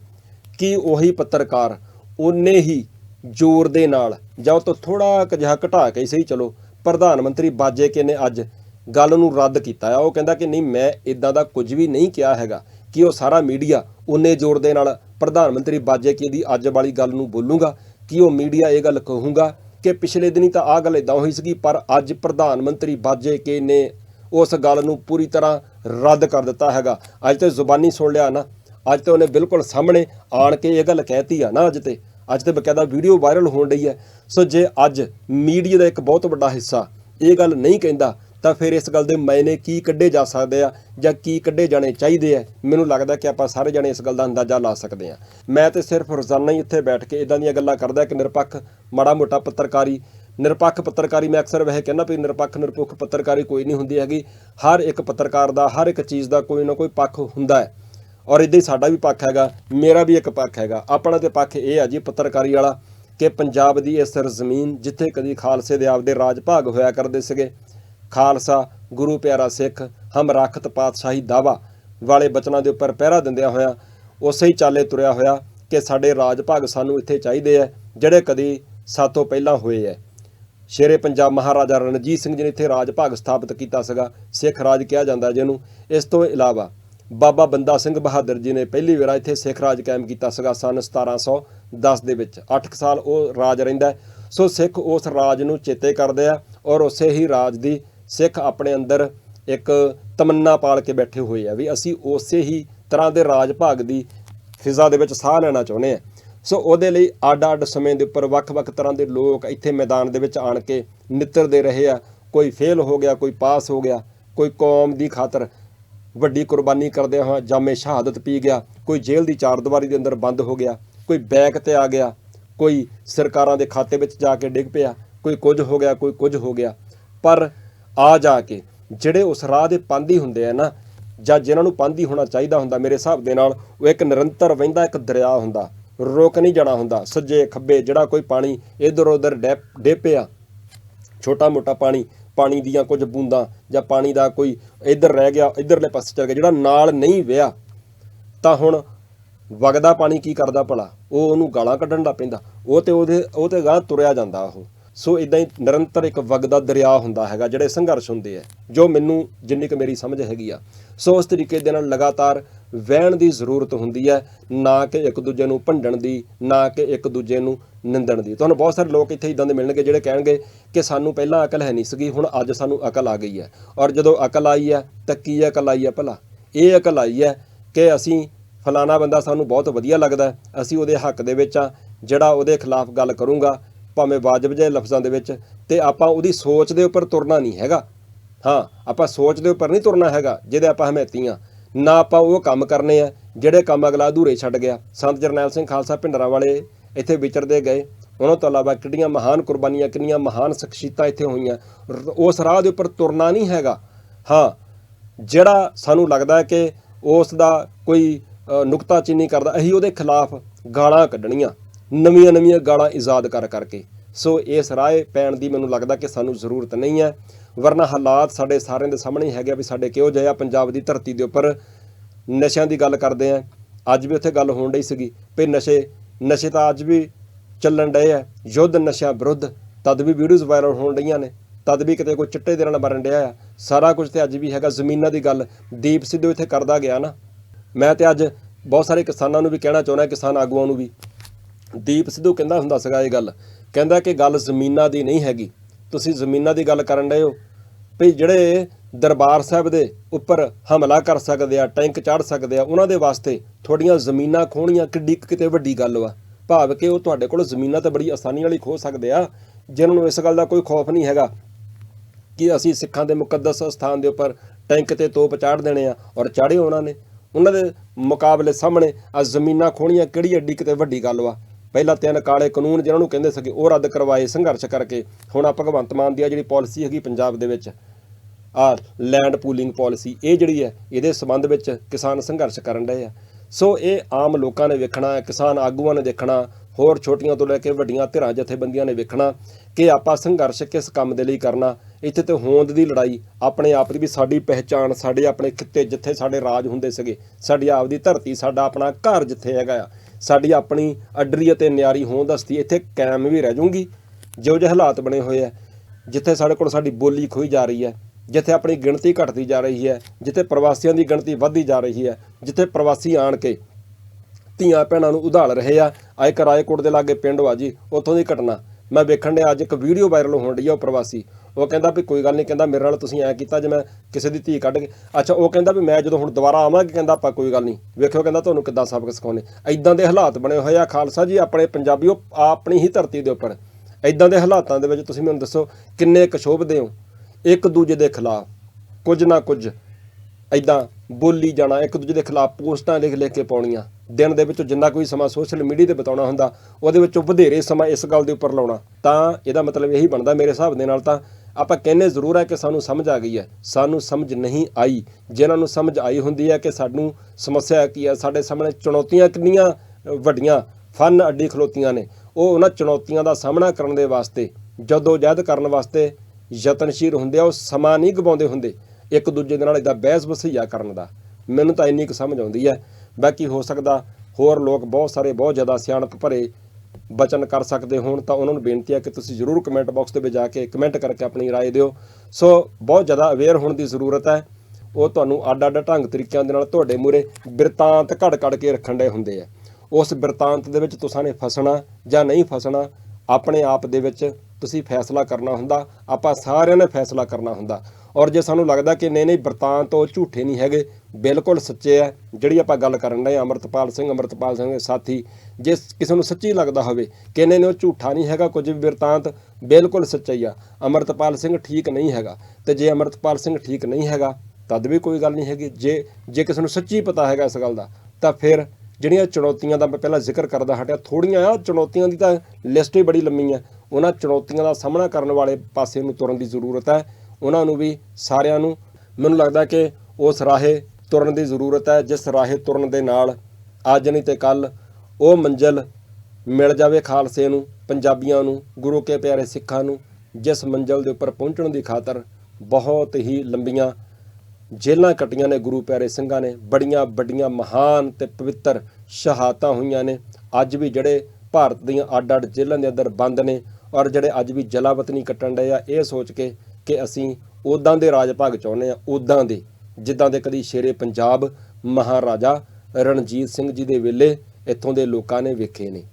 ਕੀ ਉਹੀ ਪੱਤਰਕਾਰ ਉਹਨੇ ਹੀ ਜ਼ੋਰ ਦੇ ਨਾਲ, ਜਾਂ ਉਹ ਤੋਂ ਥੋੜਾ ਕੁ ਜਿਹਾ ਘਟਾ ਕੇ ਹੀ ਸਹੀ ਚਲੋ, ਪ੍ਰਧਾਨ ਮੰਤਰੀ ਬਾਜੇ ਕੇ ਨੇ ਅੱਜ ਗੱਲ ਨੂੰ ਰੱਦ ਕੀਤਾ ਆ ਉਹ ਕਹਿੰਦਾ ਕਿ ਨਹੀਂ, ਮੈਂ ਇਦਾਂ ਦਾ ਕੁਝ ਵੀ ਨਹੀਂ ਕਿਹਾ ਹੈਗਾ ਕਿ ਉਹ ਸਾਰਾ ਮੀਡੀਆ ਉਹਨੇ ਜ਼ੋਰ ਦੇ ਨਾਲ ਪ੍ਰਧਾਨ ਮੰਤਰੀ ਬਾਜੇ ਕੇ ਦੀ ਅੱਜ ਵਾਲੀ ਗੱਲ ਨੂੰ ਬੋਲੂਗਾ। ਕਿ ਉਹ ਮੀਡੀਆ ਇਹ ਗੱਲ ਕਹੂੰਗਾ ਕਿ ਪਿਛਲੇ ਦਿਨੀ ਤਾਂ ਆ ਗੱਲ ਇਦਾਂ ਹੋਈ ਸੀਗੀ, ਪਰ ਅੱਜ ਪ੍ਰਧਾਨ ਮੰਤਰੀ ਬਾਜੇ ਕੇ ਨੇ ਉਸ ਗੱਲ ਨੂੰ ਪੂਰੀ ਤਰ੍ਹਾਂ ਰੱਦ ਕਰ ਦਿੱਤਾ ਹੈਗਾ। ਅੱਜ ਤੇ ਜ਼ੁਬਾਨੀ ਸੁਣ ਲਿਆ ਨਾ, ਅੱਜ ਤੇ ਉਹਨੇ ਬਿਲਕੁਲ ਸਾਹਮਣੇ ਆਣ ਕੇ ਇਹ ਗੱਲ ਕਹਿਤੀ ਆ ਨਾ ਅੱਜ ਤੇ। ਅੱਜ ਤੇ ਬਕਾਇਦਾ ਵੀਡੀਓ ਵਾਇਰਲ ਹੋਣ ਰਹੀ ਹੈ। ਸੋ ਜੇ ਅੱਜ ਮੀਡੀਆ ਦਾ ਇੱਕ ਬਹੁਤ ਵੱਡਾ ਹਿੱਸਾ ਇਹ ਗੱਲ ਨਹੀਂ ਕਹਿੰਦਾ ਤਾਂ ਫਿਰ ਇਸ ਗੱਲ ਦੇ ਮਾਇਨੇ ਕੀ ਕੱਢੇ ਜਾ ਸਕਦੇ ਆ ਜਾਂ ਕੀ ਕੱਢੇ ਜਾਣੇ ਚਾਹੀਦੇ ਆ? ਮੈਨੂੰ ਲੱਗਦਾ ਕਿ ਆਪਾਂ ਸਾਰੇ ਜਣੇ ਇਸ ਗੱਲ ਦਾ ਅੰਦਾਜ਼ਾ ਲਾ ਸਕਦੇ ਆ। ਮੈਂ ਤੇ ਸਿਰਫ ਰੋਜ਼ਾਨਾ ਹੀ ਇੱਥੇ ਬੈਠ ਕੇ ਇਦਾਂ ਦੀਆਂ ਗੱਲਾਂ ਕਰਦਾ ਕਿ ਨਿਰਪੱਖ, ਮਾੜਾ ਮੋਟਾ ਪੱਤਰਕਾਰੀ, ਨਿਰਪੱਖ ਪੱਤਰਕਾਰੀ ਮੈਂ ਅਕਸਰ ਵਹਿ ਕਹਿੰਦਾ ਵੀ ਨਿਰਪੱਖ ਨਿਰਪੱਖ ਪੱਤਰਕਾਰੀ ਕੋਈ ਨਹੀਂ ਹੁੰਦੀ ਹੈਗੀ। ਹਰ ਇੱਕ ਪੱਤਰਕਾਰ ਦਾ, ਹਰ ਇੱਕ ਚੀਜ਼ ਦਾ ਕੋਈ ਨਾ ਕੋਈ ਪੱਖ ਹੁੰਦਾ ਹੈ। ਔਰ ਇਦਾਂ ਹੀ ਸਾਡਾ ਵੀ ਪੱਖ ਹੈਗਾ, ਮੇਰਾ ਵੀ ਇੱਕ ਪੱਖ ਹੈਗਾ। ਆਪਣਾ ਤੇ ਪੱਖ ਇਹ ਆ ਜੀ ਪੱਤਰਕਾਰੀ ਵਾਲਾ ਕਿ ਪੰਜਾਬ ਦੀ ਇਹ ਸਰਜ਼ਮੀਨ ਜਿੱਥੇ ਕਦੀ ਖਾਲਸੇ ਦੇ ਆਪਦੇ ਰਾਜ ਭਾਗ ਹੋਇਆ ਕਰਦੇ ਸੀਗੇ ਖਾਲਸਾ, ਗੁਰੂ ਪਿਆਰਾ ਸਿੱਖ, ਹਮ ਰੱਖਤ ਪਾਤਸ਼ਾਹੀ ਦਾਵਾ ਵਾਲੇ ਬਚਨਾਂ ਦੇ ਉੱਪਰ ਪਹਿਰਾ ਦਿੰਦਿਆਂ ਹੋਇਆ, ਉਸੇ ਹੀ ਚਾਲੇ ਤੁਰਿਆ ਹੋਇਆ ਕਿ ਸਾਡੇ ਰਾਜ ਭਾਗ ਸਾਨੂੰ ਇੱਥੇ ਚਾਹੀਦੇ ਆ ਜਿਹੜੇ ਕਦੀ ਸਾਤੋਂ ਪਹਿਲਾਂ ਹੋਏ ਐ। ਸ਼ੇਰੇ ਪੰਜਾਬ ਮਹਾਰਾਜਾ ਰਣਜੀਤ ਸਿੰਘ ਜੀ ਨੇ ਇੱਥੇ ਰਾਜ ਭਾਗ ਸਥਾਪਿਤ ਕੀਤਾ ਸੀਗਾ, ਸਿੱਖ ਰਾਜ ਕਿਹਾ ਜਾਂਦਾ ਜਿਹਨੂੰ। ਇਸ ਤੋਂ ਇਲਾਵਾ ਬਾਬਾ ਬੰਦਾ ਸਿੰਘ ਬਹਾਦਰ ਜੀ ਨੇ ਪਹਿਲੀ ਵਾਰ ਇੱਥੇ ਸਿੱਖ ਰਾਜ ਕਾਇਮ ਕੀਤਾ ਸੀਗਾ ਸਨ 1710 ਦੇ ਵਿੱਚ। 8 ਸਾਲ ਉਹ ਰਾਜ ਰਹਿੰਦਾ ਸੋ ਸਿੱਖ ਉਸ ਰਾਜ ਨੂੰ ਚੇਤੇ ਕਰਦੇ ਆ ਔਰ ਉਸੇ ਹੀ ਰਾਜ ਦੀ ਸਿੱਖ ਆਪਣੇ ਅੰਦਰ ਇੱਕ ਤਮੰਨਾ ਪਾਲ ਕੇ ਬੈਠੇ ਹੋਏ ਆ ਵੀ ਅਸੀਂ ਉਸੇ ਹੀ ਤਰ੍ਹਾਂ ਦੇ ਰਾਜ ਭਾਗ ਦੀ ਫਿਜ਼ਾ ਦੇ ਵਿੱਚ ਸਾਹ ਲੈਣਾ ਚਾਹੁੰਦੇ ਆ। ਸੋ ਉਹਦੇ ਲਈ ਅੱਡ-ਅੱਡ ਸਮੇਂ ਦੇ ਉੱਪਰ ਵੱਖ-ਵੱਖ ਤਰ੍ਹਾਂ ਦੇ ਲੋਕ ਇੱਥੇ ਮੈਦਾਨ ਦੇ ਵਿੱਚ ਆਣ ਕੇ ਨਿੱਤਰਦੇ ਰਹੇ ਆ। ਕੋਈ ਫੇਲ ਹੋ ਗਿਆ, ਕੋਈ ਪਾਸ ਹੋ ਗਿਆ, ਕੋਈ ਕੌਮ ਦੀ ਖਾਤਰ ਵੱਡੀ ਕੁਰਬਾਨੀ ਕਰਦੇ ਹਾਂ ਜਾਮੇ ਸ਼ਹਾਦਤ ਪੀ ਗਿਆ, ਕੋਈ ਜੇਲ੍ਹ ਦੀ ਚਾਰ ਦੀਵਾਰੀ ਦੇ ਅੰਦਰ ਬੰਦ ਹੋ ਗਿਆ, ਕੋਈ ਬੈਕ ਤੇ ਆ ਗਿਆ, ਕੋਈ ਸਰਕਾਰਾਂ ਦੇ ਖਾਤੇ ਵਿੱਚ ਜਾ ਕੇ ਡਿੱਗ ਪਿਆ, ਕੋਈ ਕੁਝ ਹੋ ਗਿਆ, ਕੋਈ ਕੁਝ ਹੋ ਗਿਆ। ਪਰ ਆ ਜਾ ਕੇ ਜਿਹੜੇ ਉਸ ਰਾਹ ਦੇ ਪਾਂਦੀ ਹੁੰਦੇ ਆ ਨਾ, ਜਾਂ ਜਿਨ੍ਹਾਂ ਨੂੰ ਪਾਂਦੀ ਹੋਣਾ ਚਾਹੀਦਾ ਹੁੰਦਾ ਮੇਰੇ ਹਿਸਾਬ ਦੇ ਨਾਲ, ਉਹ ਇੱਕ ਨਿਰੰਤਰ ਵਹਿੰਦਾ ਇੱਕ ਦਰਿਆ ਹੁੰਦਾ, ਰੁਕ ਨਹੀਂ ਜਾਣਾ ਹੁੰਦਾ, ਸੱਜੇ ਖੱਬੇ ਜਿਹੜਾ ਕੋਈ ਪਾਣੀ ਇਧਰ ਉਧਰ ਡੇਪਿਆ ਛੋਟਾ ਮੋਟਾ ਪਾਣੀ ਪਾਣੀ ਦੀਆਂ ਕੁਝ ਬੂੰਦਾਂ ਜਾਂ ਪਾਣੀ ਦਾ ਕੋਈ ਇੱਧਰ ਰਹਿ ਗਿਆ, ਇੱਧਰਲੇ ਪਾਸੇ ਚਲ ਗਿਆ, ਜਿਹੜਾ ਨਾਲ ਨਹੀਂ ਵਿਆ, ਤਾਂ ਹੁਣ ਵਗਦਾ ਪਾਣੀ ਕੀ ਕਰਦਾ ਭਲਾ? ਉਹ ਉਹਨੂੰ ਗਾਲਾਂ ਕੱਢਣ ਦਾ ਪੈਂਦਾ, ਉਹ ਤੇ ਉਹਦੇ, ਉਹ ਤੇ ਗਾਂ ਤੁਰਿਆ ਜਾਂਦਾ ਉਹ। ਸੋ ਇਦਾਂ ਹੀ ਨਿਰੰਤਰ ਇੱਕ ਵਗਦਾ ਦਰਿਆ ਹੁੰਦਾ ਹੈਗਾ, ਜਿਹੜੇ ਸੰਘਰਸ਼ ਹੁੰਦੇ ਆ, ਜੋ ਮੈਨੂੰ ਜਿੰਨੀ ਕੁ ਮੇਰੀ ਸਮਝ ਹੈਗੀ ਆ। ਸੋ ਉਸ ਤਰੀਕੇ ਦੇ ਨਾਲ ਲਗਾਤਾਰ ਵਹਿਣ ਦੀ ਜ਼ਰੂਰਤ ਹੁੰਦੀ ਹੈ ਨਾ ਕਿ ਇੱਕ ਦੂਜੇ ਨੂੰ ਭੰਡਣ ਦੀ, ਨਾ ਕਿ ਇੱਕ ਦੂਜੇ ਨੂੰ ਨਿੰਦਣ ਦੀ। ਤੁਹਾਨੂੰ ਬਹੁਤ ਸਾਰੇ ਲੋਕ ਇੱਥੇ ਇਦਾਂ ਦੇ ਮਿਲਣਗੇ ਜਿਹੜੇ ਕਹਿਣਗੇ ਕਿ ਸਾਨੂੰ ਪਹਿਲਾਂ ਅਕਲ ਹੈ ਨਹੀਂ ਸੀਗੀ, ਹੁਣ ਅੱਜ ਸਾਨੂੰ ਅਕਲ ਆ ਗਈ ਹੈ ਔਰ ਜਦੋਂ ਅਕਲ ਆਈ ਹੈ ਤਾਂ ਕੀ ਅਕਲ ਆਈ ਹੈ ਭਲਾ? ਇਹ ਅਕਲ ਆਈ ਹੈ ਕਿ ਅਸੀਂ ਫਲਾਣਾ ਬੰਦਾ ਸਾਨੂੰ ਬਹੁਤ ਵਧੀਆ ਲੱਗਦਾ, ਅਸੀਂ ਉਹਦੇ ਹੱਕ ਦੇ ਵਿੱਚ ਆ, ਜਿਹੜਾ ਉਹਦੇ ਖਿਲਾਫ ਗੱਲ ਕਰੂੰਗਾ ਭਾਵੇਂ ਵਾਜਬ ਜਿਹੇ ਲਫ਼ਜ਼ਾਂ ਦੇ ਵਿੱਚ ਤੇ ਆਪਾਂ ਉਹਦੀ ਸੋਚ ਦੇ ਉੱਪਰ ਤੁਰਨਾ ਨਹੀਂ ਹੈਗਾ। ਹਾਂ, ਆਪਾਂ ਸੋਚ ਦੇ ਉੱਪਰ ਨਹੀਂ ਤੁਰਨਾ ਹੈਗਾ, ਜਿਹਦੇ ਆਪਾਂ ਹਮੈਤੀਆਂ ਨਾ ਆਪਾਂ ਉਹ ਕੰਮ ਕਰਨੇ ਆ, ਜਿਹੜੇ ਕੰਮ ਅਗਲਾ ਅਧੂਰੇ ਛੱਡ ਗਿਆ। ਸੰਤ ਜਰਨੈਲ ਸਿੰਘ ਖਾਲਸਾ ਭਿੰਡਰਾਂ ਵਾਲੇ ਇੱਥੇ ਵਿਚਰਦੇ ਗਏ। ਉਹਨਾਂ ਤੋਂ ਇਲਾਵਾ ਕਿੰਨੀਆਂ ਮਹਾਨ ਕੁਰਬਾਨੀਆਂ, ਕਿੰਨੀਆਂ ਮਹਾਨ ਸ਼ਖਸੀਅਤਾਂ ਇੱਥੇ ਹੋਈਆਂ। ਉਸ ਰਾਹ ਦੇ ਉੱਪਰ ਤੁਰਨਾ ਨਹੀਂ ਹੈਗਾ। ਹਾਂ, ਜਿਹੜਾ ਸਾਨੂੰ ਲੱਗਦਾ ਹੈ ਕਿ ਉਸ ਦਾ ਕੋਈ ਨੁਕਤਾਚੀਨੀ ਕਰਦਾ, ਅਸੀਂ ਉਹਦੇ ਖਿਲਾਫ ਗਾਲਾਂ ਕੱਢਣੀਆਂ। ਨਵੀਆਂ ਨਵੀਆਂ ਗਾਲਾਂ ਇਜਾਦ ਕਰ ਕਰਕੇ। ਸੋ ਇਸ ਰਾਏ ਪੈਣ ਦੀ ਮੈਨੂੰ ਲੱਗਦਾ ਕਿ ਸਾਨੂੰ ਜ਼ਰੂਰਤ ਨਹੀਂ ਹੈ। ਵਰਨਾ ਹਾਲਾਤ ਸਾਡੇ ਸਾਰਿਆਂ ਦੇ ਸਾਹਮਣੇ ਹੈਗੇ ਆ ਵੀ ਸਾਡੇ ਕਿਹੋ ਜਿਹਾ ਪੰਜਾਬ ਦੀ ਧਰਤੀ ਦੇ ਉੱਪਰ ਨਸ਼ਿਆਂ ਦੀ ਗੱਲ ਕਰਦੇ ਆ। ਅੱਜ ਵੀ ਉੱਥੇ ਗੱਲ ਹੋਣ ਡਈ ਸੀਗੀ ਵੀ ਨਸ਼ੇ ਨਸ਼ੇ ਤਾਂ ਅੱਜ ਵੀ ਚੱਲਣ ਡਏ ਆ, ਯੁੱਧ ਨਸ਼ਿਆਂ ਵਿਰੁੱਧ, ਤਦ ਵੀ ਵੀਡੀਓਜ਼ ਵਾਇਰਲ ਹੋਣ ਰਹੀਆਂ ਨੇ, ਤਦ ਵੀ ਕਿਤੇ ਕੋਈ ਚਿੱਟੇ ਦੇ ਨਾਲ ਮਰਨ ਡਿਆ ਆ। ਸਾਰਾ ਕੁਝ ਤੇ ਅੱਜ ਵੀ ਹੈਗਾ, ਜ਼ਮੀਨਾਂ ਦੀ ਗੱਲ ਦੀਪ ਸਿੱਧੂ ਇੱਥੇ ਕਰਦਾ ਗਿਆ ਨਾ। ਮੈਂ ਤੇ ਅੱਜ ਬਹੁਤ ਸਾਰੇ ਕਿਸਾਨਾਂ ਨੂੰ ਵੀ ਕਹਿਣਾ ਚਾਹੁੰਦਾ, ਕਿਸਾਨ ਆਗੂਆਂ ਨੂੰ ਵੀ। ਦੀਪ ਸਿੱਧੂ ਕਹਿੰਦਾ ਹੁੰਦਾ ਸੀਗਾ ਇਹ ਗੱਲ, ਕਹਿੰਦਾ ਕਿ ਗੱਲ ਜ਼ਮੀਨਾਂ ਦੀ ਨਹੀਂ ਹੈਗੀ। ਤੁਸੀਂ ਜ਼ਮੀਨਾਂ ਦੀ ਗੱਲ ਕਰਨ ਡਏ ਹੋ ਵੀ ਜਿਹੜੇ ਦਰਬਾਰ ਸਾਹਿਬ ਦੇ ਉੱਪਰ ਹਮਲਾ ਕਰ ਸਕਦੇ ਆ, ਟੈਂਕ ਚਾੜ ਸਕਦੇ ਆ, ਉਹਨਾਂ ਦੇ ਵਾਸਤੇ ਤੁਹਾਡੀਆਂ ਜ਼ਮੀਨਾਂ ਖੋਣੀਆਂ ਕਿੱਡੀ ਕਿਤੇ ਵੱਡੀ ਗੱਲ ਵਾ। ਭਾਵ ਕਿ ਉਹ ਤੁਹਾਡੇ ਕੋਲ ਜ਼ਮੀਨਾਂ ਤਾਂ ਬੜੀ ਆਸਾਨੀ ਨਾਲ ਹੀ ਖੋ ਸਕਦੇ ਆ, ਜਿਨ੍ਹਾਂ ਨੂੰ ਇਸ ਗੱਲ ਦਾ ਕੋਈ ਖੌਫ ਨਹੀਂ ਹੈਗਾ ਕਿ ਅਸੀਂ ਸਿੱਖਾਂ ਦੇ ਮੁਕੱਦਸ ਸਥਾਨ ਦੇ ਉੱਪਰ ਟੈਂਕ ਤੇ ਤੋਪ ਚਾੜ ਦੇਣੇ ਆ ਔਰ ਚਾੜੇ ਉਹਨਾਂ ਨੇ। ਉਹਨਾਂ ਦੇ ਮੁਕਾਬਲੇ ਸਾਹਮਣੇ ਆ ਜ਼ਮੀਨਾਂ ਖੋਣੀਆਂ ਕਿਹੜੀ ਐਡੀ ਕਿਤੇ ਵੱਡੀ ਗੱਲ ਵਾ। ਪਹਿਲਾਂ ਤਿੰਨ ਕਾਲੇ ਕਾਨੂੰਨ ਜਿਹਨਾਂ ਨੂੰ ਕਹਿੰਦੇ ਸੀਗੇ, ਉਹ ਰੱਦ ਕਰਵਾਏ ਸੰਘਰਸ਼ ਕਰਕੇ। ਹੁਣ ਆ ਭਗਵੰਤ ਮਾਨ ਦੀ ਆ ਜਿਹੜੀ ਪਾਲਿਸੀ ਹੈਗੀ ਪੰਜਾਬ ਦੇ ਵਿੱਚ ਆ ਲੈਂਡ ਪੂਲਿੰਗ ਪਾਲਿਸੀ, ਇਹ ਜਿਹੜੀ ਹੈ, ਇਹਦੇ ਸੰਬੰਧ ਵਿੱਚ ਕਿਸਾਨ ਸੰਘਰਸ਼ ਕਰਨ ਰਹੇ ਆ। ਸੋ ਇਹ ਆਮ ਲੋਕਾਂ ਨੇ ਵੇਖਣਾ ਹੈ ਕਿਸਾਨ ਆਗੂਆਂ ਨੇ ਦੇਖਣਾ, ਹੋਰ ਛੋਟੀਆਂ ਤੋਂ ਲੈ ਕੇ ਵੱਡੀਆਂ ਧਿਰਾਂ ਜਥੇਬੰਦੀਆਂ ਨੇ ਵੇਖਣਾ ਕਿ ਆਪਾਂ ਸੰਘਰਸ਼ ਕਿਸ ਕੰਮ ਦੇ ਲਈ ਕਰਨਾ, ਇੱਥੇ ਤੇ ਹੋਂਦ ਦੀ ਲੜਾਈ, ਆਪਣੇ ਆਪ ਦੀ ਵੀ ਸਾਡੀ ਪਹਿਚਾਣ, ਸਾਡੇ ਆਪਣੇ ਖਿੱਤੇ ਜਿੱਥੇ ਸਾਡੇ ਰਾਜ ਹੁੰਦੇ ਸੀਗੇ, ਸਾਡੀ ਆਪ ਦੀ ਧਰਤੀ, ਸਾਡਾ ਆਪਣਾ ਘਰ ਜਿੱਥੇ ਹੈਗਾ ਆ ਸਾਡੀ ਆਪਣੀ ਅੱਡਰੀ ਅਤੇ ਨਿਆਰੀ ਹੋਂਦ ਹਸਤੀ ਇੱਥੇ ਕਾਇਮ ਵੀ ਰਹਿ ਜੂਗੀ। ਜਿਹੋ ਜਿਹੇ ਹਾਲਾਤ ਬਣੇ ਹੋਏ ਆ, ਜਿੱਥੇ ਸਾਡੇ ਕੋਲ ਸਾਡੀ ਬੋਲੀ ਖੋਈ ਜਾ ਰਹੀ ਹੈ, ਜਿੱਥੇ ਆਪਣੀ ਗਿਣਤੀ ਘਟਦੀ ਜਾ ਰਹੀ ਹੈ, ਜਿੱਥੇ ਪ੍ਰਵਾਸੀਆਂ ਦੀ ਗਿਣਤੀ ਵੱਧਦੀ ਜਾ ਰਹੀ ਹੈ, ਜਿੱਥੇ ਪ੍ਰਵਾਸੀ ਆਣ ਕੇ ਧੀਆਂ ਭੈਣਾਂ ਨੂੰ ਉਧਾਲ ਰਹੇ ਆ। ਆਏ ਕਰਾਏਕੋਟ ਦੇ ਲਾਗੇ ਪਿੰਡ ਵਾ ਜੀ ਉੱਥੋਂ ਦੀ ਘਟਨਾ ਮੈਂ ਵੇਖਣ ਡਿਆ, ਅੱਜ ਇੱਕ ਵੀਡੀਓ ਵਾਇਰਲ ਹੋਣ ਡਈ ਆ ਉਹ ਪ੍ਰਵਾਸੀ। ਉਹ ਕਹਿੰਦਾ ਵੀ ਕੋਈ ਗੱਲ ਨਹੀਂ ਕਹਿੰਦਾ ਮੇਰੇ ਨਾਲ ਤੁਸੀਂ ਐ ਕੀਤਾ ਜੇ ਮੈਂ ਕਿਸੇ ਦੀ ਧੀ ਕੱਢ ਕੇ ਅੱਛਾ, ਉਹ ਕਹਿੰਦਾ ਵੀ ਮੈਂ ਜਦੋਂ ਹੁਣ ਦੁਬਾਰਾ ਆਵਾਂਗੇ, ਕਹਿੰਦਾ ਆਪਾਂ ਕੋਈ ਗੱਲ ਨਹੀਂ ਵੇਖਿਓ, ਕਹਿੰਦਾ ਤੁਹਾਨੂੰ ਕਿੱਦਾਂ ਸਬਕ ਸਿਖਾਉਣੇ ਐਦਾਂ ਦੇ ਹਾਲਾਤ ਬਣੇ ਹੋਏ ਆ, ਖਾਲਸਾ ਜੀ, ਆਪਣੇ ਪੰਜਾਬੀਓ ਆਪਣੀ ਹੀ ਧਰਤੀ ਦੇ ਉੱਪਰ। ਐਦਾਂ ਦੇ ਹਾਲਾਤਾਂ ਦੇ ਵਿੱਚ ਤੁਸੀਂ ਮੈਨੂੰ ਦੱਸੋ, ਕਿੰਨੇ ਕਸ਼ੋਭਦੇ ਹੋ? ਇੱਕ ਦੂਜੇ ਦੇ ਖਿਲਾਫ, ਕੁਝ ਨਾ ਕੁਝ। ਐਦਾਂ ਬੋਲੀ ਜਾਣਾ, ਇੱਕ ਦੂਜੇ ਦੇ ਖਿਲਾਫ ਪੋਸਟਾਂ ਲਿਖ ਲਿਖ ਕੇ ਪਾਉਣੀਆਂ। ਦਿਨ ਦੇ ਵਿੱਚੋਂ ਜਿੰਨਾ ਕੋਈ ਸਮਾਂ ਸੋਸ਼ਲ ਮੀਡੀਆ ਤੇ ਬਿਤਾਉਣਾ ਹੁੰਦਾ, ਉਹਦੇ ਵਿੱਚੋਂ ਵਧੇਰੇ ਸਮਾਂ ਇਸ ਗੱਲ ਦੇ ਉੱਪਰ ਲਾਉਣਾ। ਤਾਂ ਇਹਦਾ ਮਤਲਬ ਇਹੀ ਬਣਦਾ ਮੇਰੇ ਹਿਸਾਬ ਦੇ ਨਾਲ ਤਾਂ ਆਪਾਂ ਕਹਿੰਨੇ ਜ਼ਰੂਰ ਹੈ ਕਿ ਸਾਨੂੰ ਸਮਝ ਆ ਗਈ ਹੈ। ਸਾਨੂੰ ਸਮਝ ਨਹੀਂ ਆਈ। ਜਿਨ੍ਹਾਂ ਨੂੰ ਸਮਝ ਆਈ ਹੁੰਦੀ ਹੈ ਕਿ ਸਾਨੂੰ ਸਮੱਸਿਆ ਕੀ ਹੈ, ਸਾਡੇ ਸਾਹਮਣੇ ਚੁਣੌਤੀਆਂ ਕਿੰਨੀਆਂ ਵੱਡੀਆਂ, ਫਨ ਅੱਡੀ ਖਲੋਤੀਆਂ ਨੇ। ਉਹ ਉਹਨਾਂ ਚੁਣੌਤੀਆਂ ਦਾ ਸਾਹਮਣਾ ਕਰਨ ਦੇ ਵਾਸਤੇ, ਜਦੋਂ ਜਹਿਦ ਕਰਨ ਵਾਸਤੇ ਯਤਨਸ਼ੀਲ ਹੁੰਦੇ ਆ, ਉਹ ਸਮਾਂ ਨਹੀਂ ਗਵਾਉਂਦੇ ਹੁੰਦੇ। ਇੱਕ ਦੂਜੇ ਦੇ ਨਾਲ ਇਹਦਾ ਬਹਿਸ ਵਸਈਆ ਕਰਨ ਦਾ। ਮੈਨੂੰ ਤਾਂ ਇੰਨੀ ਕੁ ਸਮਝ ਆਉਂਦੀ ਹੈ। ਬਾਕੀ ਹੋ ਸਕਦਾ ਹੋਰ ਲੋਕ ਬਹੁਤ ਸਾਰੇ ਬਹੁਤ ਜ਼ਿਆਦਾ ਸਿਆਣਪ ਭਰੇ ਬਚਨ ਕਰ ਸਕਦੇ ਹੋਣ ਤਾਂ ਉਹਨਾਂ ਨੂੰ ਬੇਨਤੀ ਹੈ ਕਿ ਤੁਸੀਂ ਜ਼ਰੂਰ ਕਮੈਂਟ ਬਾਕਸ ਦੇ ਵਿੱਚ ਜਾ ਕੇ ਕਮੈਂਟ ਕਰਕੇ ਆਪਣੀ رائے ਦਿਓ ਸੋ ਬਹੁਤ ਜ਼ਿਆਦਾ ਅਵੇਅਰ ਹੋਣ ਦੀ ਜ਼ਰੂਰਤ ਹੈ ਉਹ ਤੁਹਾਨੂੰ ਅੱਡ-ਅੱਡ ਢੰਗ ਤਰੀਕਿਆਂ ਦੇ ਨਾਲ ਤੁਹਾਡੇ ਮੂਰੇ ਬਿਰਤਾਂਤ ਘੜ-ਘੜ ਕੇ ਰੱਖਣ ਦੇ ਹੁੰਦੇ ਆ ਉਸ ਬਿਰਤਾਂਤ ਦੇ ਵਿੱਚ ਤੁਸਾਂ ਨੇ ਫਸਣਾ ਜਾਂ ਨਹੀਂ ਫਸਣਾ ਆਪਣੇ ਆਪ ਦੇ ਵਿੱਚ ਤੁਸੀਂ ਫੈਸਲਾ ਕਰਨਾ ਹੁੰਦਾ ਆਪਾਂ ਸਾਰਿਆਂ ਨੇ ਫੈਸਲਾ ਕਰਨਾ ਹੁੰਦਾ ਔਰ ਜੇ ਸਾਨੂੰ ਲੱਗਦਾ ਕਿ ਨਹੀਂ ਨਹੀਂ ਬਿਰਤਾਂਤ ਉਹ ਝੂਠੇ ਨਹੀਂ ਹੈਗੇ, ਬਿਲਕੁਲ ਸੱਚੇ ਆ। ਜਿਹੜੀ ਆਪਾਂ ਗੱਲ ਕਰਨ ਦੇ ਅਮਰਤਪਾਲ ਸਿੰਘ ਅਮਰਤਪਾਲ ਸਿੰਘ ਦੇ ਸਾਥੀ, ਜੇ ਕਿਸੇ ਨੂੰ ਸੱਚੀ ਲੱਗਦਾ ਹੋਵੇ ਕਿ ਨਹੀਂ ਨਹੀਂ, ਉਹ ਝੂਠਾ ਨਹੀਂ ਹੈਗਾ, ਕੁਝ ਵੀ ਬਿਰਤਾਂਤ ਬਿਲਕੁਲ ਸੱਚਾ ਹੀ ਆ। ਅਮਰਤਪਾਲ ਸਿੰਘ ਠੀਕ ਨਹੀਂ ਹੈਗਾ ਤੇ ਜੇ ਅਮਰਤਪਾਲ ਸਿੰਘ ਠੀਕ ਨਹੀਂ ਹੈਗਾ, ਤਦ ਵੀ ਕੋਈ ਗੱਲ ਨਹੀਂ ਹੈਗੀ। ਜੇ ਜੇ ਕਿਸੇ ਨੂੰ ਸੱਚੀ ਪਤਾ ਹੈਗਾ ਇਸ ਗੱਲ ਦਾ, ਤਾਂ ਫਿਰ ਜਿਹੜੀਆਂ ਚੁਣੌਤੀਆਂ ਦਾ ਮੈਂ ਪਹਿਲਾਂ ਜ਼ਿਕਰ ਕਰਦਾ ਹਟਿਆ ਥੋੜੀਆਂ ਆ, ਚੁਣੌਤੀਆਂ ਦੀ ਤਾਂ ਲਿਸਟ ਹੀ ਬੜੀ ਲੰਮੀ ਹੈ ਉਹਨਾਂ ਚੁਣੌਤੀਆਂ ਦਾ ਸਾਹਮਣਾ ਕਰਨ ਵਾਲੇ ਪਾਸੇ ਨੂੰ ਤੁਰਨ ਦੀ ਜ਼ਰੂਰਤ ਹੈ। ਉਹਨਾਂ ਨੂੰ ਵੀ ਸਾਰਿਆਂ ਨੂੰ ਮੈਨੂੰ ਲੱਗਦਾ ਕਿ ਉਸ ਰਾਹੇ ਤੁਰਨ ਦੀ ਜ਼ਰੂਰਤ ਹੈ, ਜਿਸ ਰਾਹੇ ਤੁਰਨ ਦੇ ਨਾਲ ਅੱਜ ਨਹੀਂ ਤੇ ਕੱਲ ਉਹ ਮੰਜ਼ਲ ਮਿਲ ਜਾਵੇ ਖਾਲਸੇ ਨੂੰ, ਪੰਜਾਬੀਆਂ ਨੂੰ, ਗੁਰੂ ਕੇ ਪਿਆਰੇ ਸਿੱਖਾਂ ਨੂੰ, ਜਿਸ ਮੰਜ਼ਲ ਦੇ ਉੱਪਰ ਪਹੁੰਚਣ ਦੀ ਖਾਤਰ ਬਹੁਤ ਹੀ ਲੰਬੀਆਂ ਜੇਲਾਂ ਕੱਟੀਆਂ ਨੇ ਗੁਰੂ ਪਿਆਰੇ ਸਿੰਘਾਂ ਨੇ, ਬੜੀਆਂ ਵੱਡੀਆਂ ਮਹਾਨ ਤੇ ਪਵਿੱਤਰ ਸ਼ਹਾਦਤਾਂ ਹੋਈਆਂ ਨੇ। ਅੱਜ ਵੀ ਜਿਹੜੇ ਭਾਰਤ ਦੀਆਂ ਅੱਡ-ਅੱਡ ਜੇਲ੍ਹਾਂ ਦੇ ਅੰਦਰ ਬੰਦ ਨੇ ਔਰ ਜਿਹੜੇ ਅੱਜ ਵੀ ਜਲਾਵਤਨੀ ਕੱਟਣ ਡਏ ਆ, ਇਹ ਸੋਚ ਕੇ ਕਿ ਅਸੀਂ ਉਦਾਂ ਦੇ ਰਾਜ ਭਾਗ ਚਾਹੁੰਦੇ ਆ ਉਦਾਂ ਦੇ, ਜਿੱਦਾਂ ਦੇ ਕਦੀ ਸ਼ੇਰੇ ਪੰਜਾਬ ਮਹਾਰਾਜਾ ਰਣਜੀਤ ਸਿੰਘ ਜੀ ਦੇ ਵੇਲੇ ਇੱਥੋਂ ਦੇ ਲੋਕਾਂ ਨੇ ਵੇਖੇ ਨੇ।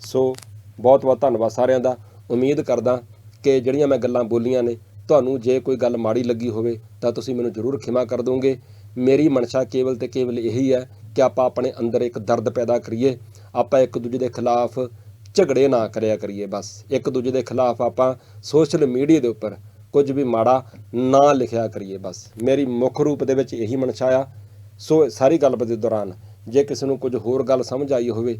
ਸੋ ਬਹੁਤ ਬਹੁਤ ਧੰਨਵਾਦ ਸਾਰਿਆਂ ਦਾ। ਉਮੀਦ ਕਰਦਾ ਕਿ ਜਿਹੜੀਆਂ ਮੈਂ ਗੱਲਾਂ ਬੋਲੀਆਂ ਨੇ, ਤੁਹਾਨੂੰ ਜੇ ਕੋਈ ਗੱਲ ਮਾੜੀ ਲੱਗੀ ਹੋਵੇ ਤਾਂ ਤੁਸੀਂ ਮੈਨੂੰ ਜ਼ਰੂਰ ਖਿਮਾ ਕਰ ਦੋਗੇ। ਮੇਰੀ ਮਨਸ਼ਾ ਕੇਵਲ ਤੇ ਕੇਵਲ ਇਹੀ ਹੈ ਕਿ ਆਪਾਂ ਆਪਣੇ ਅੰਦਰ ਇੱਕ ਦਰਦ ਪੈਦਾ ਕਰੀਏ, ਆਪਾਂ ਇੱਕ ਦੂਜੇ ਦੇ ਖਿਲਾਫ ਝਗੜੇ ਨਾ ਕਰਿਆ ਕਰੀਏ ਬਸ। ਇੱਕ ਦੂਜੇ ਦੇ ਖਿਲਾਫ ਆਪਾਂ ਸੋਸ਼ਲ ਮੀਡੀਆ ਦੇ ਉੱਪਰ ਕੁਝ ਵੀ ਮਾੜਾ ਨਾ ਲਿਖਿਆ ਕਰੀਏ ਬਸ। ਮੇਰੀ ਮੁੱਖ ਰੂਪ ਦੇ ਵਿੱਚ ਇਹੀ ਮਨਸ਼ਾ ਆ ਸੋ ਸਾਰੀ ਗੱਲਬਾਤ ਦੇ ਦੌਰਾਨ ਜੇ ਕਿਸੇ ਨੂੰ ਕੁਝ ਹੋਰ ਗੱਲ ਸਮਝ ਆਈ ਹੋਵੇ,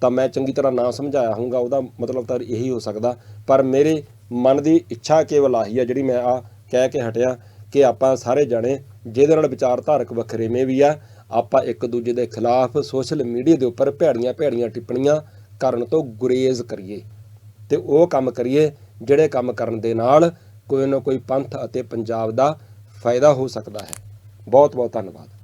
ਤਾਂ ਮੈਂ ਚੰਗੀ ਤਰ੍ਹਾਂ ਨਾ ਸਮਝਾਇਆ ਹੋਊਗਾ, ਉਹਦਾ ਮਤਲਬ ਤਾਂ ਇਹੀ ਹੋ ਸਕਦਾ। ਪਰ ਮੇਰੇ ਮਨ ਦੀ ਇੱਛਾ ਕੇਵਲ ਆਹੀ ਆ ਜਿਹੜੀ ਮੈਂ ਆ ਕਹਿ ਕੇ ਹਟਿਆ ਕਿ ਆਪਾਂ ਸਾਰੇ ਜਾਣੇ ਜਿਹਦੇ ਨਾਲ ਵਿਚਾਰਧਾਰਕ ਵੱਖਰੇਵੇਂ ਵੀ ਆ, ਆਪਾਂ ਇੱਕ ਦੂਜੇ ਦੇ ਖਿਲਾਫ ਸੋਸ਼ਲ ਮੀਡੀਆ ਦੇ ਉੱਪਰ ਭੈੜੀਆਂ ਭੈੜੀਆਂ ਟਿੱਪਣੀਆਂ ਕਰਨ ਤੋਂ ਗੁਰੇਜ਼ ਕਰੀਏ ਤੇ ਉਹ ਕੰਮ ਕਰੀਏ ਜਿਹੜੇ ਕੰਮ ਕਰਨ ਦੇ ਨਾਲ ਕੋਈ ਨਾ ਕੋਈ ਪੰਥ ਅਤੇ ਪੰਜਾਬ ਦਾ ਫਾਇਦਾ ਹੋ ਸਕਦਾ ਹੈ। ਬਹੁਤ ਬਹੁਤ ਧੰਨਵਾਦ।